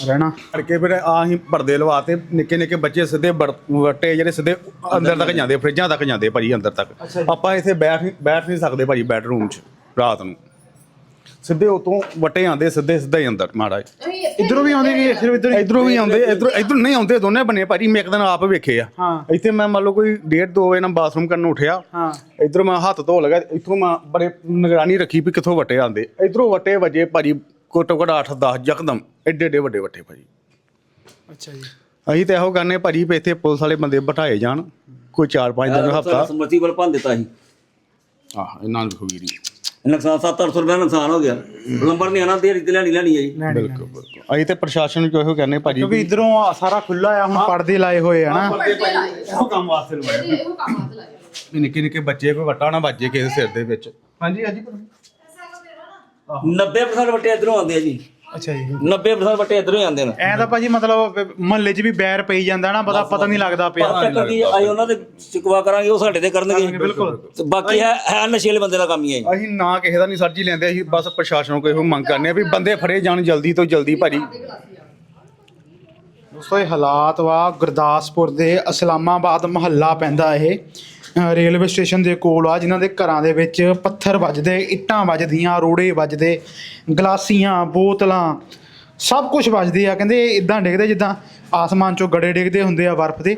S2: ਰਹਿਣਾ।
S3: ਕਰਕੇ ਫਿਰ ਆ ਅਸੀਂ ਪਰਦੇ ਲਵਾਤੇ ਨਿੱਕੇ ਨਿੱਕੇ ਬੱਚੇ ਸਿੱਧੇ ਵੱਟੇ ਜਿਹੜੇ ਸਿੱਧੇ ਅੰਦਰ ਤੱਕ ਜਾਂਦੇ ਫਰਿੱਜਾਂ ਤੱਕ ਜਾਂਦੇ ਭਾਜੀ ਅੰਦਰ ਤੱਕ। ਆਪਾਂ ਇੱਥੇ ਬੈਠ ਬੈਠ ਨਹੀਂ ਸਕਦੇ ਭਾਜੀ ਬੈਡਰੂਮ 'ਚ ਰਾਤ ਨੂੰ। ਸਿੱਧੇ ਉਤੋਂ ਵੱਟੇ ਆਂਦੇ ਸਿੱਧੇ ਸਿੱਧੇ ਹੀ ਅੰਦਰ ਮਾੜਾ
S2: ਇਧਰੋਂ ਵੀ ਆਉਂਦੇ ਕਿ ਸਿਰਫ ਇਧਰ
S3: ਇਧਰੋਂ ਵੀ ਆਉਂਦੇ ਇਧਰੋਂ ਇਧਰੋਂ ਨਹੀਂ ਆਉਂਦੇ ਦੋਨੇ ਬੰਨੇ ਭਾਜੀ ਮੈਂ ਇੱਕ ਦਿਨ ਆਪ ਵੇਖੇ ਆ।
S2: ਹਾਂ।
S3: ਇੱਥੇ ਮੈਂ ਮੰਨ ਲਓ ਕੋਈ ਡੇਢ ਦੋ ਵਜੇ ਨਾਲ ਬਾਥਰੂਮ ਕਰਨ ਨੂੰ ਉੱਠਿਆ।
S2: ਹਾਂ।
S3: ਇਧਰੋਂ ਮੈਂ ਹੱਥ ਧੋ ਲਗਾ ਇੱਥੋਂ ਮੈਂ ਬੜੇ ਨਿਗਰਾਨੀ ਰੱਖੀ ਵੀ ਕਿੱਥੋਂ ਵੱਟੇ ਆਂਦੇ ਇਧਰੋਂ ਵੱਟੇ ਵਜੇ ਭਾਜੀ ਘੱਟੋ ਘੱਟ 8 10 ਯਕਦਮ ਐਡੇ ਐਡੇ ਵੱਡੇ ਵੱਟੇ ਭਾਜੀ।
S2: ਅੱਛਾ ਜੀ।
S3: ਅਸੀਂ ਤਾਂ ਇਹੋ ਕਰਨੇ ਭਾਜੀ ਵੀ ਇੱਥੇ ਪੁਲਿਸ ਵਾਲੇ ਬੰਦੇ ਬਿਠਾਏ ਜਾਣ ਕੋਈ 4-5 ਦਿਨ ਹਫਤਾ।
S5: ਸਮਰਸੀਬਲ ਭੰਨ ਦਿੱਤਾ ਸੀ।
S3: ਆਹ ਇਹਨਾਂ ਨੂੰ ਖਵੀਰੀ
S5: ਨੁਕਸਾਨ 7-800 ਰੁਪਏ ਦਾ ਨੁਕਸਾਨ ਹੋ ਗਿਆ। ਪਲੰਬਰ ਨੇ ਆਣਾ ਦੇਰੀ ਤੇ ਲੈਣੀ ਲੈਣੀ ਹੈ ਜੀ।
S3: ਬਿਲਕੁਲ ਬਿਲਕੁਲ। ਅਸੀਂ ਤੇ ਪ੍ਰਸ਼ਾਸਨ ਨੂੰ ਇਹੋ ਕਰਨੇ ਭਾਜੀ
S2: ਕਿਉਂਕਿ ਇਧਰੋਂ ਸਾਰਾ ਖੁੱਲਾ ਆ ਹੁਣ ਪਰਦੇ ਲਾਏ ਹੋਏ ਆ ਨਾ।
S3: ਇਹੋ ਕੰਮ ਵਾਸਤੇ ਲਵਾਇਆ। ਵੀ ਨਿੱਕੇ ਨਿੱਕੇ ਬੱਚੇ ਕੋਈ ਵੱਟਾ ਨਾ ਵੱਜੇ ਕਿਸੇ ਸਿਰ ਦੇ ਵਿੱਚ। ਹਾਂਜੀ ਹਾਂਜੀ।
S5: 90% ਵੱਟੇ ਇਧਰੋਂ ਆਉਂਦੇ ਆ ਜੀ।
S2: ਅੱਛਾ ਜੀ।
S5: 90% ਵੱਟੇ ਇਧਰੋਂ ਹੀ ਆਉਂਦੇ ਨੇ।
S2: ਐ ਤਾਂ ਭਾਜੀ ਮਤਲਬ ਮਹੱਲੇ 'ਚ ਵੀ ਬੈਰ ਪਈ ਜਾਂਦਾ ਨਾ ਪਤਾ ਪਤਾ ਨਹੀਂ ਲੱਗਦਾ ਪਿਆ।
S5: ਚੱਕਰ ਕੀ ਅਸੀਂ ਉਹਨਾਂ ਦੇ ਸ਼ਿਕਵਾ ਕਰਾਂਗੇ ਉਹ ਸਾਡੇ ਤੇ ਕਰਨਗੇ।
S2: ਬਿਲਕੁਲ।
S5: ਤੇ ਬਾਕੀ ਹੈ ਹੈ ਨਸ਼ੇ ਵਾਲੇ ਬੰਦੇ ਦਾ ਕੰਮ ਹੀ ਹੈ ਜੀ।
S3: ਅਸੀਂ ਨਾ ਕਿਸੇ ਦਾ ਨਹੀਂ ਸਰਜੀ ਲੈਂਦੇ ਅਸੀਂ ਬਸ ਪ੍ਰਸ਼ਾਸਨ ਕੋਲ ਇਹੋ ਮੰਗ ਕਰਨੇ ਆ ਵੀ ਬੰਦੇ ਫੜੇ ਜਾਣ ਜਲਦੀ ਤੋਂ ਜਲਦੀ ਭਾਜੀ।
S2: ਦੋਸਤੋ ਇਹ ਹਾਲਾਤ ਵਾ ਗੁਰਦਾਸਪੁਰ ਦੇ ਇਸਲਾਮਾਬਾਦ ਮਹੱਲਾ ਪੈਂਦਾ ਇਹ। ਰੇਲਵੇ ਸਟੇਸ਼ਨ ਦੇ ਕੋਲ ਆ, ਜਿਨ੍ਹਾਂ ਦੇ ਘਰਾਂ ਦੇ ਵਿੱਚ ਪੱਥਰ ਵੱਜਦੇ, ਇੱਟਾਂ ਵੱਜਦੀਆਂ, ਰੋੜੇ ਵੱਜਦੇ, ਗਲਾਸੀਆਂ, ਬੋਤਲਾਂ, ਸਭ ਕੁਝ ਵੱਜਦੇ ਆ। ਕਹਿੰਦੇ ਇਦਾਂ ਡਿੱਗਦੇ ਜਿੱਦਾਂ ਆਸਮਾਨ ਚੋਂ ਗੜੇ ਡਿੱਗਦੇ ਹੁੰਦੇ ਆ ਬਰਫ਼ ਦੇ।